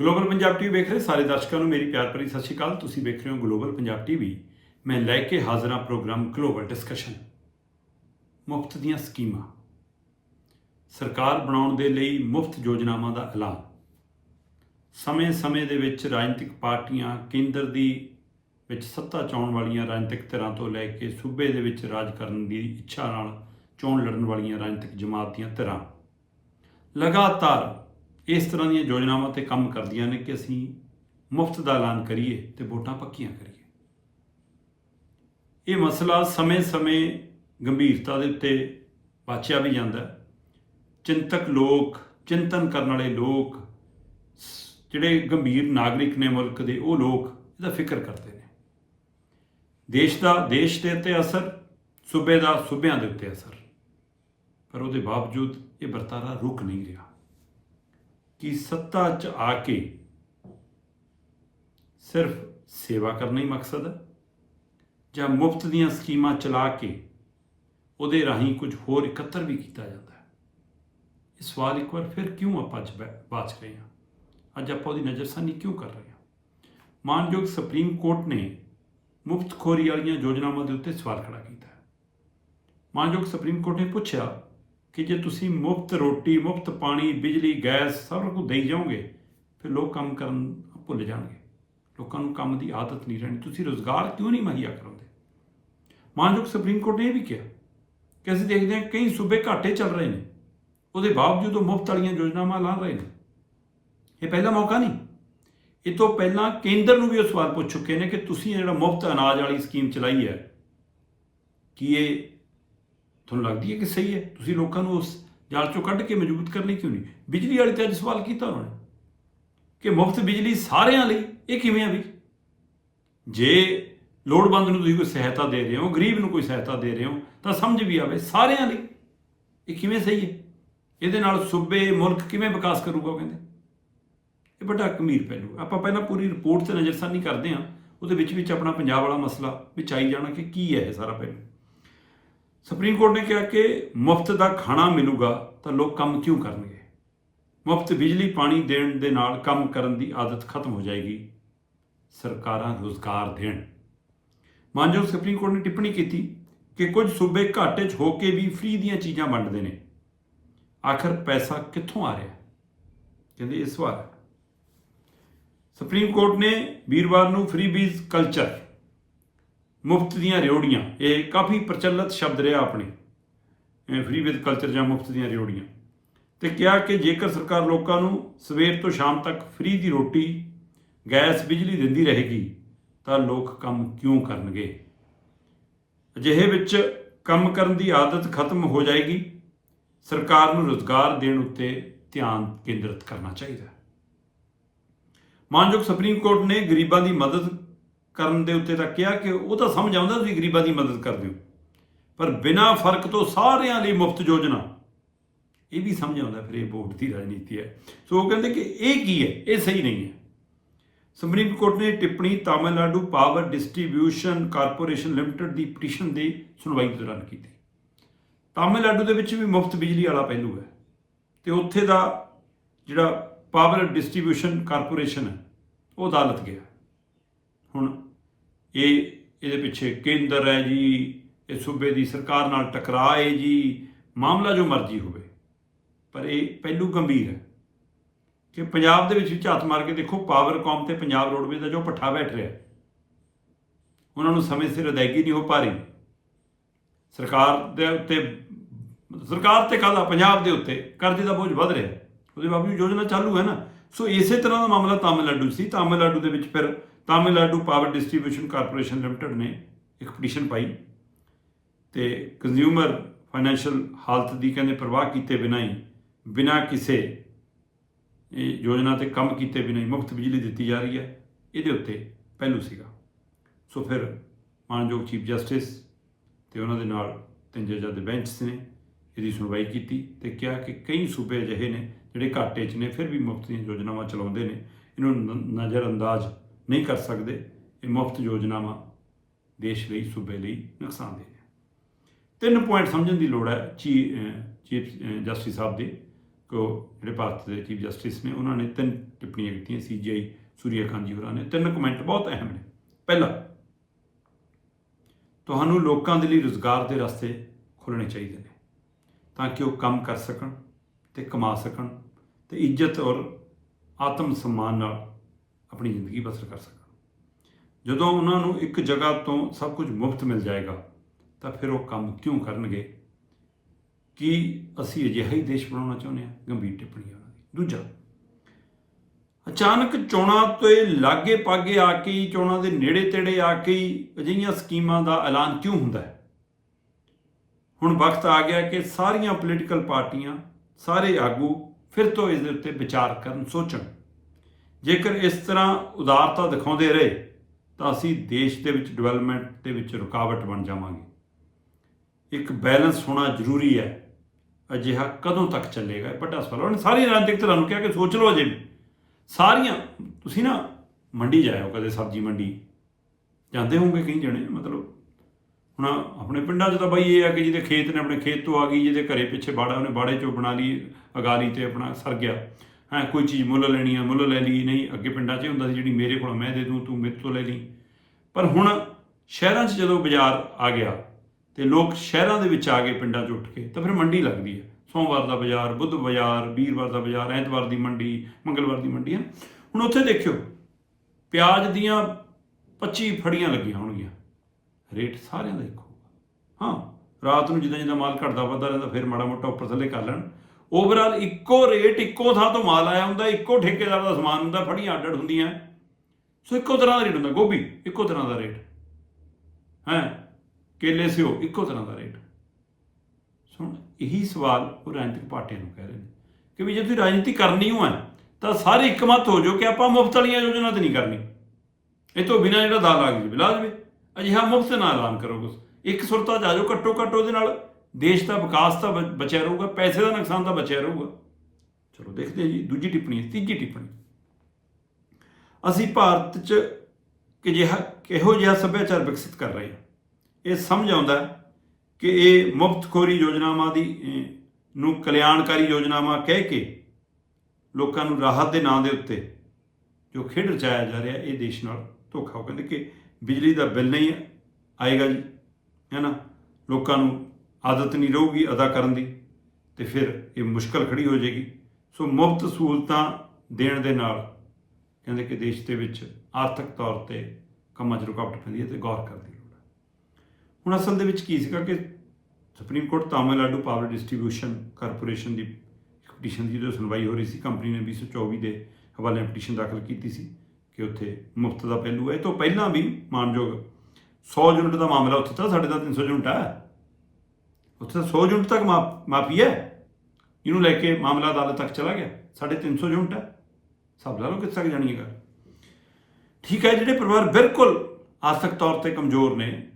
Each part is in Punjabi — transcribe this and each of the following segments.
ਗਲੋਬਲ ਪੰਜਾਬ ਟੀਵੀ ਵੇਖ ਰਹੇ ਸਾਰੇ ਦਰਸ਼ਕਾਂ ਨੂੰ ਮੇਰੀ ਪਿਆਰ ਭਰੀ ਸਤਿ ਸ਼੍ਰੀ ਅਕਾਲ। ਤੁਸੀਂ ਵੇਖ ਰਹੇ ਹੋ ਗਲੋਬਲ ਪੰਜਾਬ ਟੀਵੀ। ਮੈਂ ਲੈ ਕੇ ਹਾਜ਼ਰ ਹਾਂ ਪ੍ਰੋਗਰਾਮ ਗਲੋਬਲ ਡਿਸਕਸ਼ਨ ਮੁਫਤ ਦੀਆਂ ਸਕੀਮਾਂ। ਸਰਕਾਰ ਬਣਾਉਣ ਦੇ ਲਈ ਮੁਫਤ ਯੋਜਨਾਵਾਂ ਦਾ ਐਲਾਨ। ਸਮੇਂ-ਸਮੇਂ ਦੇ ਵਿੱਚ ਰਾਜਨੀਤਿਕ ਪਾਰਟੀਆਂ ਕੇਂਦਰ ਦੀ ਵਿੱਚ ਸੱਤਾ ਚਾਉਣ ਵਾਲੀਆਂ ਰਾਜਨੀਤਿਕ ਧਿਰਾਂ ਤੋਂ ਲੈ ਕੇ ਸੂਬੇ ਦੇ ਵਿੱਚ ਰਾਜ ਕਰਨ ਦੀ ਇੱਛਾ ਨਾਲ ਚੋਣ ਲੜਨ ਵਾਲੀਆਂ ਰਾਜਨੀਤਿਕ ਜਮਾਤ ਦੀਆਂ ਧਿਰਾਂ। ਲਗਾਤਾਰ ਇਸ ਤਰ੍ਹਾਂ ਦੀਆਂ ਯੋਜਨਾਵਾਂ ਤੇ ਕੰਮ ਕਰਦੀਆਂ ਨੇ ਕਿ ਅਸੀਂ ਮੁਫਤ ਦਾ ਐਲਾਨ ਕਰੀਏ ਤੇ ਵੋਟਾਂ ਪੱਕੀਆਂ ਕਰੀਏ। ਇਹ ਮਸਲਾ ਸਮੇਂ-ਸਮੇਂ ਗੰਭੀਰਤਾ ਦੇ ਉੱਤੇ ਵਾਚਿਆ ਵੀ ਜਾਂਦਾ ਚਿੰਤਕ ਲੋਕ, ਚਿੰਤਨ ਕਰਨ ਵਾਲੇ ਲੋਕ, ਸ- ਜਿਹੜੇ ਗੰਭੀਰ ਨਾਗਰਿਕ ਨੇ ਮੁਲਕ ਦੇ, ਉਹ ਲੋਕ ਇਹਦਾ ਫਿਕਰ ਕਰਦੇ ਨੇ। ਦੇਸ਼ ਦਾ, ਦੇਸ਼ ਦੇ ਉੱਤੇ ਅਸਰ, ਸੂਬੇ ਦਾ ਸੂਬਿਆਂ ਦੇ ਉੱਤੇ ਅਸਰ। ਪਰ ਉਹਦੇ ਬਾਵਜੂਦ ਇਹ ਵਰਤਾਰਾ ਰੁਕ ਨਹੀਂ ਰਿਹਾ। ਕਿ ਸੱਤਾ 'ਚ ਆ ਕੇ ਸਿਰਫ ਸੇਵਾ ਕਰਨਾ ਹੀ ਮਕਸਦ ਹੈ ਜਾਂ ਮੁਫਤ ਦੀਆਂ ਸਕੀਮਾਂ ਚਲਾ ਕੇ ਉਹਦੇ ਰਾਹੀਂ ਕੁਝ ਹੋਰ ਇਕੱਤਰ ਵੀ ਕੀਤਾ ਜਾਂਦਾ ਹੈ? ਇਹ ਸਵਾਲ ਇੱਕ ਵਾਰ ਫਿਰ ਕਿਉਂ ਆਪਾਂ ਅੱਜ ਬੈ- ਬਾਚ ਰਹੇ ਹਾਂ? ਅੱਜ ਆਪਾਂ ਉਹਦੀ ਨਜ਼ਰਸਾਨੀ ਕਿਉਂ ਕਰ ਰਹੇ ਹਾਂ? ਮਾਨਯੋਗ ਸੁਪਰੀਮ ਕੋਰਟ ਨੇ ਮੁਫਤਖੋਰੀ ਵਾਲੀਆਂ ਯੋਜਨਾਵਾਂ ਦੇ ਉੱਤੇ ਸਵਾਲ ਖੜਾ ਕੀਤਾ ਮਾਨਯੋਗ ਸੁਪਰੀਮ ਕੋਰਟ ਨੇ ਪੁੱਛਿਆ ਕਿ ਜੇ ਤੁਸੀਂ ਮੁਫਤ ਰੋਟੀ, ਮੁਫਤ ਪਾਣੀ, ਬਿਜਲੀ, ਗੈਸ ਸਭ ਕੁਝ ਦੇਈ ਜਾਓਗੇ, ਫਿਰ ਲੋਕ ਕੰਮ ਕਰਨ ਭੁੱਲ ਜਾਣਗੇ। ਲੋਕਾਂ ਨੂੰ ਕੰਮ ਦੀ ਆਦਤ ਨਹੀਂ ਰਹਿਣੀ। ਤੁਸੀਂ ਰੋਜ਼ਗਾਰ ਕਿਉਂ ਨਹੀਂ ਮੁਹੱਈਆ ਕਰਾਉਂਦੇ? ਮਾਨਯੋਗ ਸੁਪਰੀਮ ਕੋਰਟ ਨੇ ਇਹ ਵੀ ਕਿਹਾ ਕਿ ਅਸੀਂ ਦੇਖਦੇ ਹਾਂ ਕਈ ਸੂਬੇ ਘਾਟੇ ਚੱਲ ਰਹੇ ਨੇ। ਉਹਦੇ ਬਾਵਜੂਦ ਉਹ ਮੁਫਤ ਵਾਲੀਆਂ ਯੋਜਨਾਵਾਂ ਲਾ ਰਹੇ ਨੇ। ਇਹ ਪਹਿਲਾ ਮੌਕਾ ਨਹੀਂ। ਇਹ ਤੋਂ ਪਹਿਲਾਂ ਕੇਂਦਰ ਨੂੰ ਵੀ ਉਹ ਸਵਾਲ ਪੁੱਛ ਚੁੱਕੇ ਨੇ ਕਿ ਤੁਸੀਂ ਜਿਹੜਾ ਮੁਫਤ ਅਨਾਜ ਵਾਲੀ ਸਕੀਮ ਚਲਾਈ ਹੈ, ਕਿ ਇਹ ਤੁਹਾਨੂੰ ਲੱਗਦੀ ਹੈ ਕਿ ਸਹੀ ਹੈ? ਤੁਸੀਂ ਲੋਕਾਂ ਨੂੰ ਉਸ ਜਾਲ ਚੋਂ ਕੱਢ ਕੇ ਮਜ਼ਬੂਤ ਕਰਨੀ ਕਿਉਂ ਨਹੀਂ? ਬਿਜਲੀ ਵਾਲੀ ਤੇ ਅੱਜ ਸਵਾਲ ਕੀਤਾ ਉਹਨਾਂ ਨੇ ਕਿ ਮੁਫਤ ਬਿਜਲੀ ਸਾਰਿਆਂ ਲਈ, ਇਹ ਕਿਵੇਂ ਆ ਵੀ? ਜੇ ਲੋੜਵੰਦ ਨੂੰ ਤੁਸੀਂ ਕੋਈ ਸਹਾਇਤਾ ਦੇ ਰਹੇ ਹੋ, ਗਰੀਬ ਨੂੰ ਕੋਈ ਸਹਾਇਤਾ ਦੇ ਰਹੇ ਹੋ, ਤਾਂ ਸਮਝ ਵੀ ਆਵੇ, ਸਾਰਿਆਂ ਲਈ ਇਹ ਕਿਵੇਂ ਸਹੀ ਹੈ? ਇਹਦੇ ਨਾਲ ਸੂਬੇ, ਮੁਲਕ ਕਿਵੇਂ ਵਿਕਾਸ ਕਰੂਗਾ ਉਹ ਕਹਿੰਦੇ? ਇਹ ਬੜਾ ਗੰਭੀਰ ਪਹਿਲੂ ਆਪਾਂ ਪਹਿਲਾਂ ਪੂਰੀ ਰਿਪੋਰਟ ਤੇ ਨਜ਼ਰਸਾਨੀ ਕਰਦੇ ਹਾਂ, ਉਹਦੇ ਵਿੱਚ ਵਿੱਚ ਆਪਣਾ ਪੰਜਾਬ ਵਾਲਾ ਮਸਲਾ ਵਿੱਚ ਆਈ ਜਾਣਾ ਕਿ ਕੀ ਹੈ ਇਹ ਸਾਰਾ ਪਹਿਲੂ। ਸੁਪਰੀਮ ਕੋਰਟ ਨੇ ਕਿਹਾ ਕਿ ਮੁਫਤ ਦਾ ਖਾਣਾ ਮਿਲੂਗਾ ਤਾਂ ਲੋਕ ਕੰਮ ਕਿਉਂ ਕਰਨਗੇ? ਮੁਫਤ ਬਿਜਲੀ, ਪਾਣੀ ਦੇਣ ਦੇ ਨਾਲ ਕੰਮ ਕਰਨ ਦੀ ਆਦਤ ਖਤਮ ਹੋ ਜਾਏਗੀ। ਸਰਕਾਰਾਂ ਰੋਜ਼ਗਾਰ ਦੇਣ। ਮਾਨਯੋਗ ਸੁਪਰੀਮ ਕੋਰਟ ਨੇ ਟਿੱਪਣੀ ਕੀਤੀ ਕਿ ਕੁਝ ਸੂਬੇ ਘਾਟੇ 'ਚ ਹੋ ਕੇ ਵੀ ਫ੍ਰੀ ਦੀਆਂ ਚੀਜ਼ਾਂ ਵੰਡਦੇ ਨੇ। ਆਖਰ ਪੈਸਾ ਕਿੱਥੋਂ ਆ ਰਿਹਾ? ਕਹਿੰਦੇ ਇਸ ਵਾਰ। ਸੁਪਰੀਮ ਕੋਰਟ ਨੇ ਵੀਰਵਾਰ ਨੂੰ ਫ੍ਰੀ ਬੀਜ਼ ਕਲਚਰ ਮੁਫਤ ਦੀਆਂ ਰਿਓੜੀਆਂ। ਇਹ ਕਾਫੀ ਪ੍ਰਚਲਿਤ ਸ਼ਬਦ ਰਿਹਾ ਆਪਣੇ। ਫ੍ਰੀ ਵਿਦ ਕਲਚਰ ਜਾਂ ਮੁਫਤ ਦੀਆਂ ਰਿਓੜੀਆਂ। ਤੇ ਕਿਹਾ ਕਿ ਜੇਕਰ ਸਰਕਾਰ ਲੋਕਾਂ ਨੂੰ ਸਵੇਰ ਤੋਂ ਸ਼ਾਮ ਤੱਕ ਫ੍ਰੀ ਦੀ ਰੋਟੀ, ਗੈਸ, ਬਿਜਲੀ ਦਿੰਦੀ ਰਹੇਗੀ, ਤਾਂ ਲੋਕ ਕੰਮ ਕਿਉਂ ਕਰਨਗੇ? ਅਜਿਹੇ ਵਿੱਚ ਕੰਮ ਕਰਨ ਦੀ ਆਦਤ ਖਤਮ ਹੋ ਜਾਏਗੀ। ਸਰਕਾਰ ਨੂੰ ਰੋਜ਼ਗਾਰ ਦੇਣ ਉੱਤੇ ਧਿਆਨ ਕੇਂਦਰਿਤ ਕਰਨਾ ਚਾਹੀਦਾ ਮਾਨਯੋਗ ਸੁਪਰੀਮ ਕੋਰਟ ਨੇ ਗਰੀਬਾਂ ਦੀ ਮਦਦ ਕਰਨ ਦੇ ਉੱਤੇ ਤਾਂ ਕਿਹਾ ਕਿ ਉਹ ਤਾਂ ਸਮਝ ਆਉਂਦਾ ਤੁਸੀਂ ਗਰੀਬਾਂ ਦੀ ਮਦਦ ਕਰਦੇ ਹੋ। ਪਰ ਬਿਨਾਂ ਫ਼ਰਕ ਤੋਂ ਸਾਰਿਆਂ ਲਈ ਮੁਫਤ ਯੋਜਨਾ। ਇਹ ਵੀ ਸਮਝ ਆਉਂਦਾ ਫਿਰ ਇਹ ਵੋਟ ਦੀ ਰਾਜਨੀਤੀ ਹੈ। ਸੋ ਉਹ ਕਹਿੰਦੇ ਕਿ ਇਹ ਕੀ ਹੈ? ਇਹ ਸਹੀ ਨਹੀਂ ਹੈ। ਸੁਪਰੀਮ ਕੋਰਟ ਨੇ ਟਿੱਪਣੀ Tamil Nadu power distribution corporation limited ਦੀ ਪਟੀਸ਼ਨ ਦੀ ਸੁਣਵਾਈ ਦੌਰਾਨ ਕੀਤੀ। ਤਾਮਿਲਨਾਡੂ ਦੇ ਵਿੱਚ ਵੀ ਮੁਫਤ ਬਿਜਲੀ ਵਾਲਾ ਪਹਿਲੂ ਹੈ। ਤੇ ਉੱਥੇ ਦਾ ਜਿਹੜਾ ਪਾਵਰ ਡਿਸਟ੍ਰੀਬਿਊਸ਼ਨ ਕਾਰਪੋਰੇਸ਼ਨ ਹੈ, ਉਹ ਅਦਾਲਤ ਗਿਆ। ਹੁਣ ਇਹ ਇਹਦੇ ਪਿੱਛੇ ਕੇਂਦਰ ਹੈ ਜੀ, ਇਹ ਸੂਬੇ ਦੀ ਸਰਕਾਰ ਨਾਲ ਟਕਰਾਅ ਹੈ ਜੀ, ਮਾਮਲਾ ਜੋ ਮਰਜ਼ੀ ਹੋਵੇ, ਪਰ ਇਹ ਪਹਿਲੂ ਗੰਭੀਰ ਹੈ ਕਿ ਪੰਜਾਬ ਦੇ ਵਿੱਚ ਵੀ ਝਾਤ ਮਾਰ ਕੇ ਦੇਖੋ ਪਾਵਰਕਾਮ ਤੇ ਪੰਜਾਬ ਰੋਡਵੇਜ਼ ਦਾ ਜੋ ਪੱਠਾ ਬੈਠ ਰਿਹਾ, ਉਹਨਾਂ ਨੂੰ ਸਮੇਂ ਸਿਰ ਅਦਾਇਗੀ ਨਹੀਂ ਹੋ ਪਾ ਰਹੀ। ਸਰਕਾਰ ਦੇ ਉੱਤੇ, ਸਰਕਾਰ ਤੇ ਕਾਹਦਾ? ਪੰਜਾਬ ਦੇ ਉੱਤੇ ਕਰਜ਼ੇ ਦਾ ਬੋਝ ਵੱਧ ਰਿਹਾ। ਉਹਦੇ ਬਾਵਜੂਦ ਯੋਜਨਾ ਚਾਲੂ ਹੈ ਨਾ। ਸੋ ਇਸੇ ਤਰ੍ਹਾਂ ਦਾ ਮਾਮਲਾ ਤਾਮਿਲਨਾਡੂ ਸੀ। ਤਾਮਿਲਨਾਡੂ ਦੇ ਵਿੱਚ ਫਿਰ Tamil Nadu power distribution corporation limited ਨੇ ਇੱਕ ਪਟੀਸ਼ਨ ਪਾਈ ਤੇ ਕੰਜ਼ਿਊਮਰ ਫਾਈਨੈਂਸ਼ੀਅਲ ਹਾਲਤ ਦੀ ਕਹਿੰਦੇ ਪਰਵਾਹ ਕੀਤੇ ਬਿਨਾਂ ਹੀ, ਬਿਨਾਂ ਕਿਸੇ, ਇਹ ਯੋਜਨਾ ਤੇ ਕੰਮ ਕੀਤੇ ਬਿਨਾਂ ਹੀ ਮੁਫਤ ਬਿਜਲੀ ਦਿੱਤੀ ਜਾ ਰਹੀ ਹੈ। ਇਹਦੇ ਉੱਤੇ ਪਹਿਲੂ ਸੀਗਾ। ਸੋ ਫਿਰ ਮਾਨਯੋਗ ਚੀਫ ਜਸਟਿਸ ਤੇ ਉਹਨਾਂ ਦੇ ਨਾਲ ਤਿੰਨ ਜੱਜਾਂ ਦੇ ਬੈਂਚ ਨੇ ਇਹਦੀ ਸੁਣਵਾਈ ਕੀਤੀ ਤੇ ਕਿਹਾ ਕਿ ਕਈ ਸੂਬੇ ਅਜਿਹੇ ਨੇ ਜਿਹੜੇ ਘਾਟੇ 'ਚ ਨੇ, ਫਿਰ ਵੀ ਮੁਫਤ ਦੀਆਂ ਯੋਜਨਾਵਾਂ ਚਲਾਉਂਦੇ ਨੇ। ਇਹਨੂੰ ਨ- ਨਜ਼ਰ ਅੰਦਾਜ਼ ਨਹੀਂ ਕਰ ਸਕਦੇ, ਇਹ ਮੁਫਤ ਯੋਜਨਾਵਾਂ ਦੇਸ਼ ਲਈ, ਸੂਬੇ ਲਈ ਨੁਕਸਾਨਦੇਹ ਨੇ ਤਿੰਨ ਪੁਆਇੰਟ ਸਮਝਣ ਦੀ ਲੋੜ ਹੈ, ਚੀ ਚੀਫ ਜਸਟਿਸ ਸਾਹਿਬ ਦੇ, ਕੋ ਜਿਹੜੇ ਭਾਰਤ ਦੇ ਚੀਫ ਜਸਟਿਸ ਨੇ, ਉਹਨਾਂ ਨੇ ਤਿੰਨ ਟਿੱਪਣੀਆਂ ਕੀਤੀਆਂ ਸੀਜੀਆਈ ਸੂਰਿਆ ਖਾਨ ਜੀ ਹੋਰਾਂ ਨੇ। ਤਿੰਨ ਕਮੈਂਟ ਬਹੁਤ ਅਹਿਮ ਨੇ। ਪਹਿਲਾ, ਤੁਹਾਨੂੰ ਲੋਕਾਂ ਦੇ ਲਈ ਰੋਜ਼ਗਾਰ ਦੇ ਰਸਤੇ ਖੋਲ੍ਹਣੇ ਚਾਹੀਦੇ ਨੇ, ਤਾਂ ਕਿ ਉਹ ਕੰਮ ਕਰ ਸਕਣ ਤੇ ਕਮਾ ਸਕਣ ਤੇ ਇੱਜ਼ਤ ਔਰ ਆਤਮ ਸਨਮਾਨ ਨਾਲ ਆਪਣੀ ਜ਼ਿੰਦਗੀ ਬਸਰ ਕਰ ਸਕਣ। ਜਦੋਂ ਉਹਨਾਂ ਨੂੰ ਇੱਕ ਜਗ੍ਹਾ ਤੋਂ ਸਭ ਕੁਝ ਮੁਫਤ ਮਿਲ ਜਾਏਗਾ, ਤਾਂ ਫਿਰ ਉਹ ਕੰਮ ਕਿਉਂ ਕਰਨਗੇ? ਕੀ ਅਸੀਂ ਅਜਿਹਾ ਹੀ ਦੇਸ਼ ਬਣਾਉਣਾ ਚਾਹੁੰਦੇ ਹਾਂ? ਗੰਭੀਰ ਟਿੱਪਣੀ ਉਹਨਾਂ ਦੀ। ਦੂਜਾ, ਅਚਾਨਕ ਚੋਣਾਂ ਤੇ ਲਾਗੇ ਪਾਗੇ ਆ ਕੇ, ਚੋਣਾਂ ਦੇ ਨੇੜੇ ਤੇੜੇ ਆ ਕੇ ਅਜਿਹੀਆਂ ਸਕੀਮਾਂ ਦਾ ਐਲਾਨ ਕਿਉਂ ਹੁੰਦਾ ਹੈ? ਹੁਣ ਵਕਤ ਆ ਗਿਆ ਕਿ ਸਾਰੀਆਂ ਪੋਲੀਟੀਕਲ ਪਾਰਟੀਆਂ ਸਾਰੇ ਆਗੂ ਫਿਰ ਤੋਂ ਇਸ ਦੇ ਉੱਤੇ ਵਿਚਾਰ ਕਰਨ, ਸੋਚਣ। ਜੇਕਰ ਇਸ ਤਰ੍ਹਾਂ ਉਦਾਰਤਾ ਦਿਖਾਉਂਦੇ ਰਹੇ, ਤਾਂ ਅਸੀਂ ਦੇਸ਼ ਦੇ ਵਿੱਚ ਡਿਵੈਲਪਮੈਂਟ ਦੇ ਵਿੱਚ ਰੁਕਾਵਟ ਬਣ ਜਾਵਾਂਗੇ। ਇੱਕ ਬੈਲੈਂਸ ਹੋਣਾ ਜ਼ਰੂਰੀ ਹੈ। ਅਜਿਹਾ ਕਦੋਂ ਤੱਕ ਚੱਲੇਗਾ? ਇਹ ਸਵਾਲ ਉਹਨੇ ਸਾਰੀ ਰਾਜਨੀਤਿਕ ਧਿਰਾਂ ਨੂੰ ਕਿਹਾ ਕਿ ਸੋਚ ਲਓ ਅਜੇ ਵੀ। ਸਾਰੀਆਂ, ਤੁਸੀਂ ਨਾ ਮੰਡੀ ਜਾਇਓ ਕਦੇ ਸਬਜ਼ੀ ਮੰਡੀ। ਜਾਂਦੇ ਹੋਵੋਗੇ ਕਈ ਜਣੇ, ਮਤਲਬ ਹੁਣ ਆਪਣੇ ਪਿੰਡਾਂ 'ਚ ਤਾਂ ਬਾਈ ਇਹ ਆ ਕਿ ਜਿਹਦੇ ਖੇਤ ਨੇ, ਆਪਣੇ ਖੇਤ ਤੋਂ ਆ ਗਈ, ਜਿਹਦੇ ਘਰੇ ਪਿੱਛੇ ਬਾੜਾ, ਉਹਨੇ ਬਾੜੇ 'ਚੋਂ ਬਣਾ ਲਈ, ਅਗਾਰੀ ਤੇ ਆਪਣਾ ਸਰ ਗਿਆ। ਹਾਂ, ਕੋਈ ਚੀਜ਼ ਮੁੱਲ ਲੈਣੀ ਆ, ਮੁੱਲ ਲੈ ਲਈ, ਨਹੀਂ, ਅੱਗੇ ਪਿੰਡਾਂ 'ਚ ਇਹ ਹੁੰਦਾ ਸੀ ਜਿਹੜੀ ਮੇਰੇ ਕੋਲੋਂ ਮੈਂ ਦੇ ਦੂੰ, ਤੂੰ ਮੇਰੇ ਤੋਂ ਲੈ ਲਈ। ਪਰ ਹੁਣ ਸ਼ਹਿਰਾਂ 'ਚ ਜਦੋਂ ਬਾਜ਼ਾਰ ਆ ਗਿਆ ਤੇ ਲੋਕ ਸ਼ਹਿਰਾਂ ਦੇ ਵਿੱਚ ਆ ਗਏ ਪਿੰਡਾਂ 'ਚ ਉੱਠ ਕੇ, ਤਾਂ ਫਿਰ ਮੰਡੀ ਲੱਗਦੀ ਹੈ ਸੋਮਵਾਰ ਦਾ ਬਾਜ਼ਾਰ, ਬੁੱਧ ਬਾਜ਼ਾਰ, ਵੀਰਵਾਰ ਦਾ ਬਾਜ਼ਾਰ, ਐਤਵਾਰ ਦੀ ਮੰਡੀ, ਮੰਗਲਵਾਰ ਦੀ ਮੰਡੀ ਹੈ ਹੁਣ ਉੱਥੇ ਦੇਖਿਓ, ਪਿਆਜ਼ ਦੀਆਂ 25 ਫੜੀਆਂ ਲੱਗੀਆਂ ਹੋਣਗੀਆਂ। ਰੇਟ ਸਾਰਿਆਂ ਦਾ ਇੱਕੋ। ਹਾਂ, ਰਾਤ ਨੂੰ ਜਿੱਦਾਂ ਜਿੱਦਾਂ ਮਾਲ ਘਟਦਾ ਵੱਧਦਾ ਰਹਿੰਦਾ, ਫਿਰ ਮਾੜਾ ਮੋਟਾ ਉੱਪਰ ਥੱਲੇ ਕਰ ਲੈਣ। ਓਵਰਆਲ ਇੱਕੋ ਰੇਟ ਇੱਕੋ ਥਾਂ ਤੋਂ ਮਾਲ ਆਇਆ ਹੁੰਦਾ, ਇੱਕੋ ਠੇਕੇਦਾਰ ਦਾ ਸਮਾਨ ਹੁੰਦਾ, ਫੜੀਆਂ ਅੱਡ ਅੱਡ ਹੁੰਦੀਆਂ। ਸੋ ਇੱਕੋ ਤਰ੍ਹਾਂ ਦਾ ਰੇਟ ਹੁੰਦਾ, ਗੋਭੀ, ਇੱਕੋ ਤਰ੍ਹਾਂ ਦਾ ਰੇਟ। ਹੈ? ਕੇਲੇ ਸਿਓ, ਇੱਕੋ ਤਰ੍ਹਾਂ ਦਾ ਰੇਟ। ਸੁਣ, ਇਹੀ ਸਵਾਲ ਉਹ ਰਾਜਨੀਤਿਕ ਪਾਰਟੀਆਂ ਨੂੰ ਕਹਿ ਰਹੇ ਨੇ ਕਿ ਵੀ ਜੇ ਤੁਸੀਂ ਰਾਜਨੀਤੀ ਕਰਨੀ ਹੋ ਹੈ, ਤਾਂ ਸਾਰੇ ਇੱਕਮਤ ਹੋ ਜਾਓ ਕਿ ਆਪਾਂ ਮੁਫਤ ਵਾਲੀਆਂ ਯੋਜਨਾ ਤੇ ਨਹੀਂ ਕਰਨੀ ਇਹ ਤੋਂ ਬਿਨਾਂ ਜਿਹੜਾ ਦਾ ਲੱਗ ਜਵੇ ਲਾ ਜਵੇ ਅਜਿਹਾ ਮੁਫਤ ਨਾ ਐਲਾਨ ਕਰੋ ਕੁਛ। ਇੱਕ ਸੁਰਤਾ ਜਾ ਜਾਓ ਘੱਟੋ ਘੱਟ ਉਹਦੇ ਨਾਲ ਦੇਸ਼ ਦਾ ਵਿਕਾਸ ਤਾਂ ਬਚਿਆ ਰਹੂਗਾ, ਪੈਸੇ ਦਾ ਨੁਕਸਾਨ ਤਾਂ ਬਚਿਆ ਰਹੂਗਾ। ਚਲੋ ਦੇਖਦੇ ਹਾਂ ਜੀ, ਦੂਜੀ ਟਿੱਪਣੀ ਤੀਜੀ ਟਿੱਪਣੀ। ਅਸੀਂ ਭਾਰਤ 'ਚ ਕਿ ਜਿਹਾ ਕਿਹੋ ਜਿਹਾ ਸੱਭਿਆਚਾਰ ਵਿਕਸਿਤ ਕਰ ਰਹੇ ਹਾਂ? ਇਹ ਸਮਝ ਆਉਂਦਾ ਕਿ ਇਹ ਮੁਫਤਖੋਰੀ ਯੋਜਨਾਵਾਂ ਦੀ ਨੂੰ ਕਲਿਆਣਕਾਰੀ ਯੋਜਨਾਵਾਂ ਕਹਿ ਕੇ ਲੋਕਾਂ ਨੂੰ ਰਾਹਤ ਦੇ ਨਾਂ ਦੇ ਉੱਤੇ ਜੋ ਖੇਡ ਰਚਾਇਆ ਜਾ ਰਿਹਾ, ਇਹ ਦੇਸ਼ ਨਾਲ ਧੋਖਾ ਹੋ ਕਹਿੰਦੇ ਕਿ ਬਿਜਲੀ ਦਾ ਬਿੱਲ ਨਹੀਂ ਆਏਗਾ ਜੀ, ਹੈ ਨਾ? ਲੋਕਾਂ ਨੂੰ ਆਦਤ ਨਹੀਂ ਰਹੂਗੀ ਅਦਾ ਕਰਨ ਦੀ, ਤੇ ਫਿਰ ਇਹ ਮੁਸ਼ਕਲ ਖੜੀ ਹੋ ਜਾਏਗੀ। ਸੋ ਮੁਫਤ ਸਹੂਲਤਾਂ ਦੇਣ ਦੇ ਨਾਲ ਕਹਿੰਦੇ ਕਿ ਦੇਸ਼ ਦੇ ਵਿੱਚ ਆਰਥਿਕ ਤੌਰ ਤੇ ਕੰਮਾਂ 'ਚ ਰੁਕਾਵਟ ਪੈਂਦੀ ਹੈ ਤੇ ਗੌਰ ਕਰਨ ਦੀ ਲੋੜ ਹੈ। ਹੁਣ ਅਸਲ ਦੇ ਵਿੱਚ ਕੀ ਸੀਗਾ ਕਿ Supreme Court Tamil Nadu power distribution corporation ਦੀ ਪਟੀਸ਼ਨ ਦੀ ਜਦੋਂ ਸੁਣਵਾਈ ਹੋ ਰਹੀ ਸੀ, ਕੰਪਨੀ ਨੇ 2024 ਦੇ ਹਵਾਲੇ ਪਟੀਸ਼ਨ ਦਾਖਲ ਕੀਤੀ ਸੀ ਕਿ ਉੱਥੇ ਮੁਫਤ ਦਾ ਪਹਿਲੂ ਹੈ। ਇਹ ਤੋਂ ਪਹਿਲਾਂ ਵੀ ਮਾਨਯੋਗ 100 ਯੂਨਿਟ ਦਾ ਮਾਮਲਾ ਉੱਥੇ ਤਾਂ ਸਾਡੇ ਤਾਂ 300 ਯੂਨਿਟ ਹੈ ਉੱਥੇ ਤਾਂ 100 ਯੂਨਿਟ ਤੱਕ ਮਾ- ਮਾਫੀ ਹੈ। ਇਹਨੂੰ ਲੈ ਕੇ ਮਾਮਲਾ ਅਦਾਲਤ ਤੱਕ ਚਲਾ ਗਿਆ। ਸਾਡੇ 300 ਯੂਨਿਟ ਹੈ। ਸਭ ਲਾ ਲਓ ਕਿੱਥੇ ਤੱਕ ਜਾਣੀ ਹੈਗਾ ਠੀਕ ਹੈ ਜਿਹੜੇ ਪਰਿਵਾਰ ਬਿਲਕੁਲ ਆਰਥਿਕ ਤੌਰ ਤੇ ਕਮਜ਼ੋਰ ਨੇ,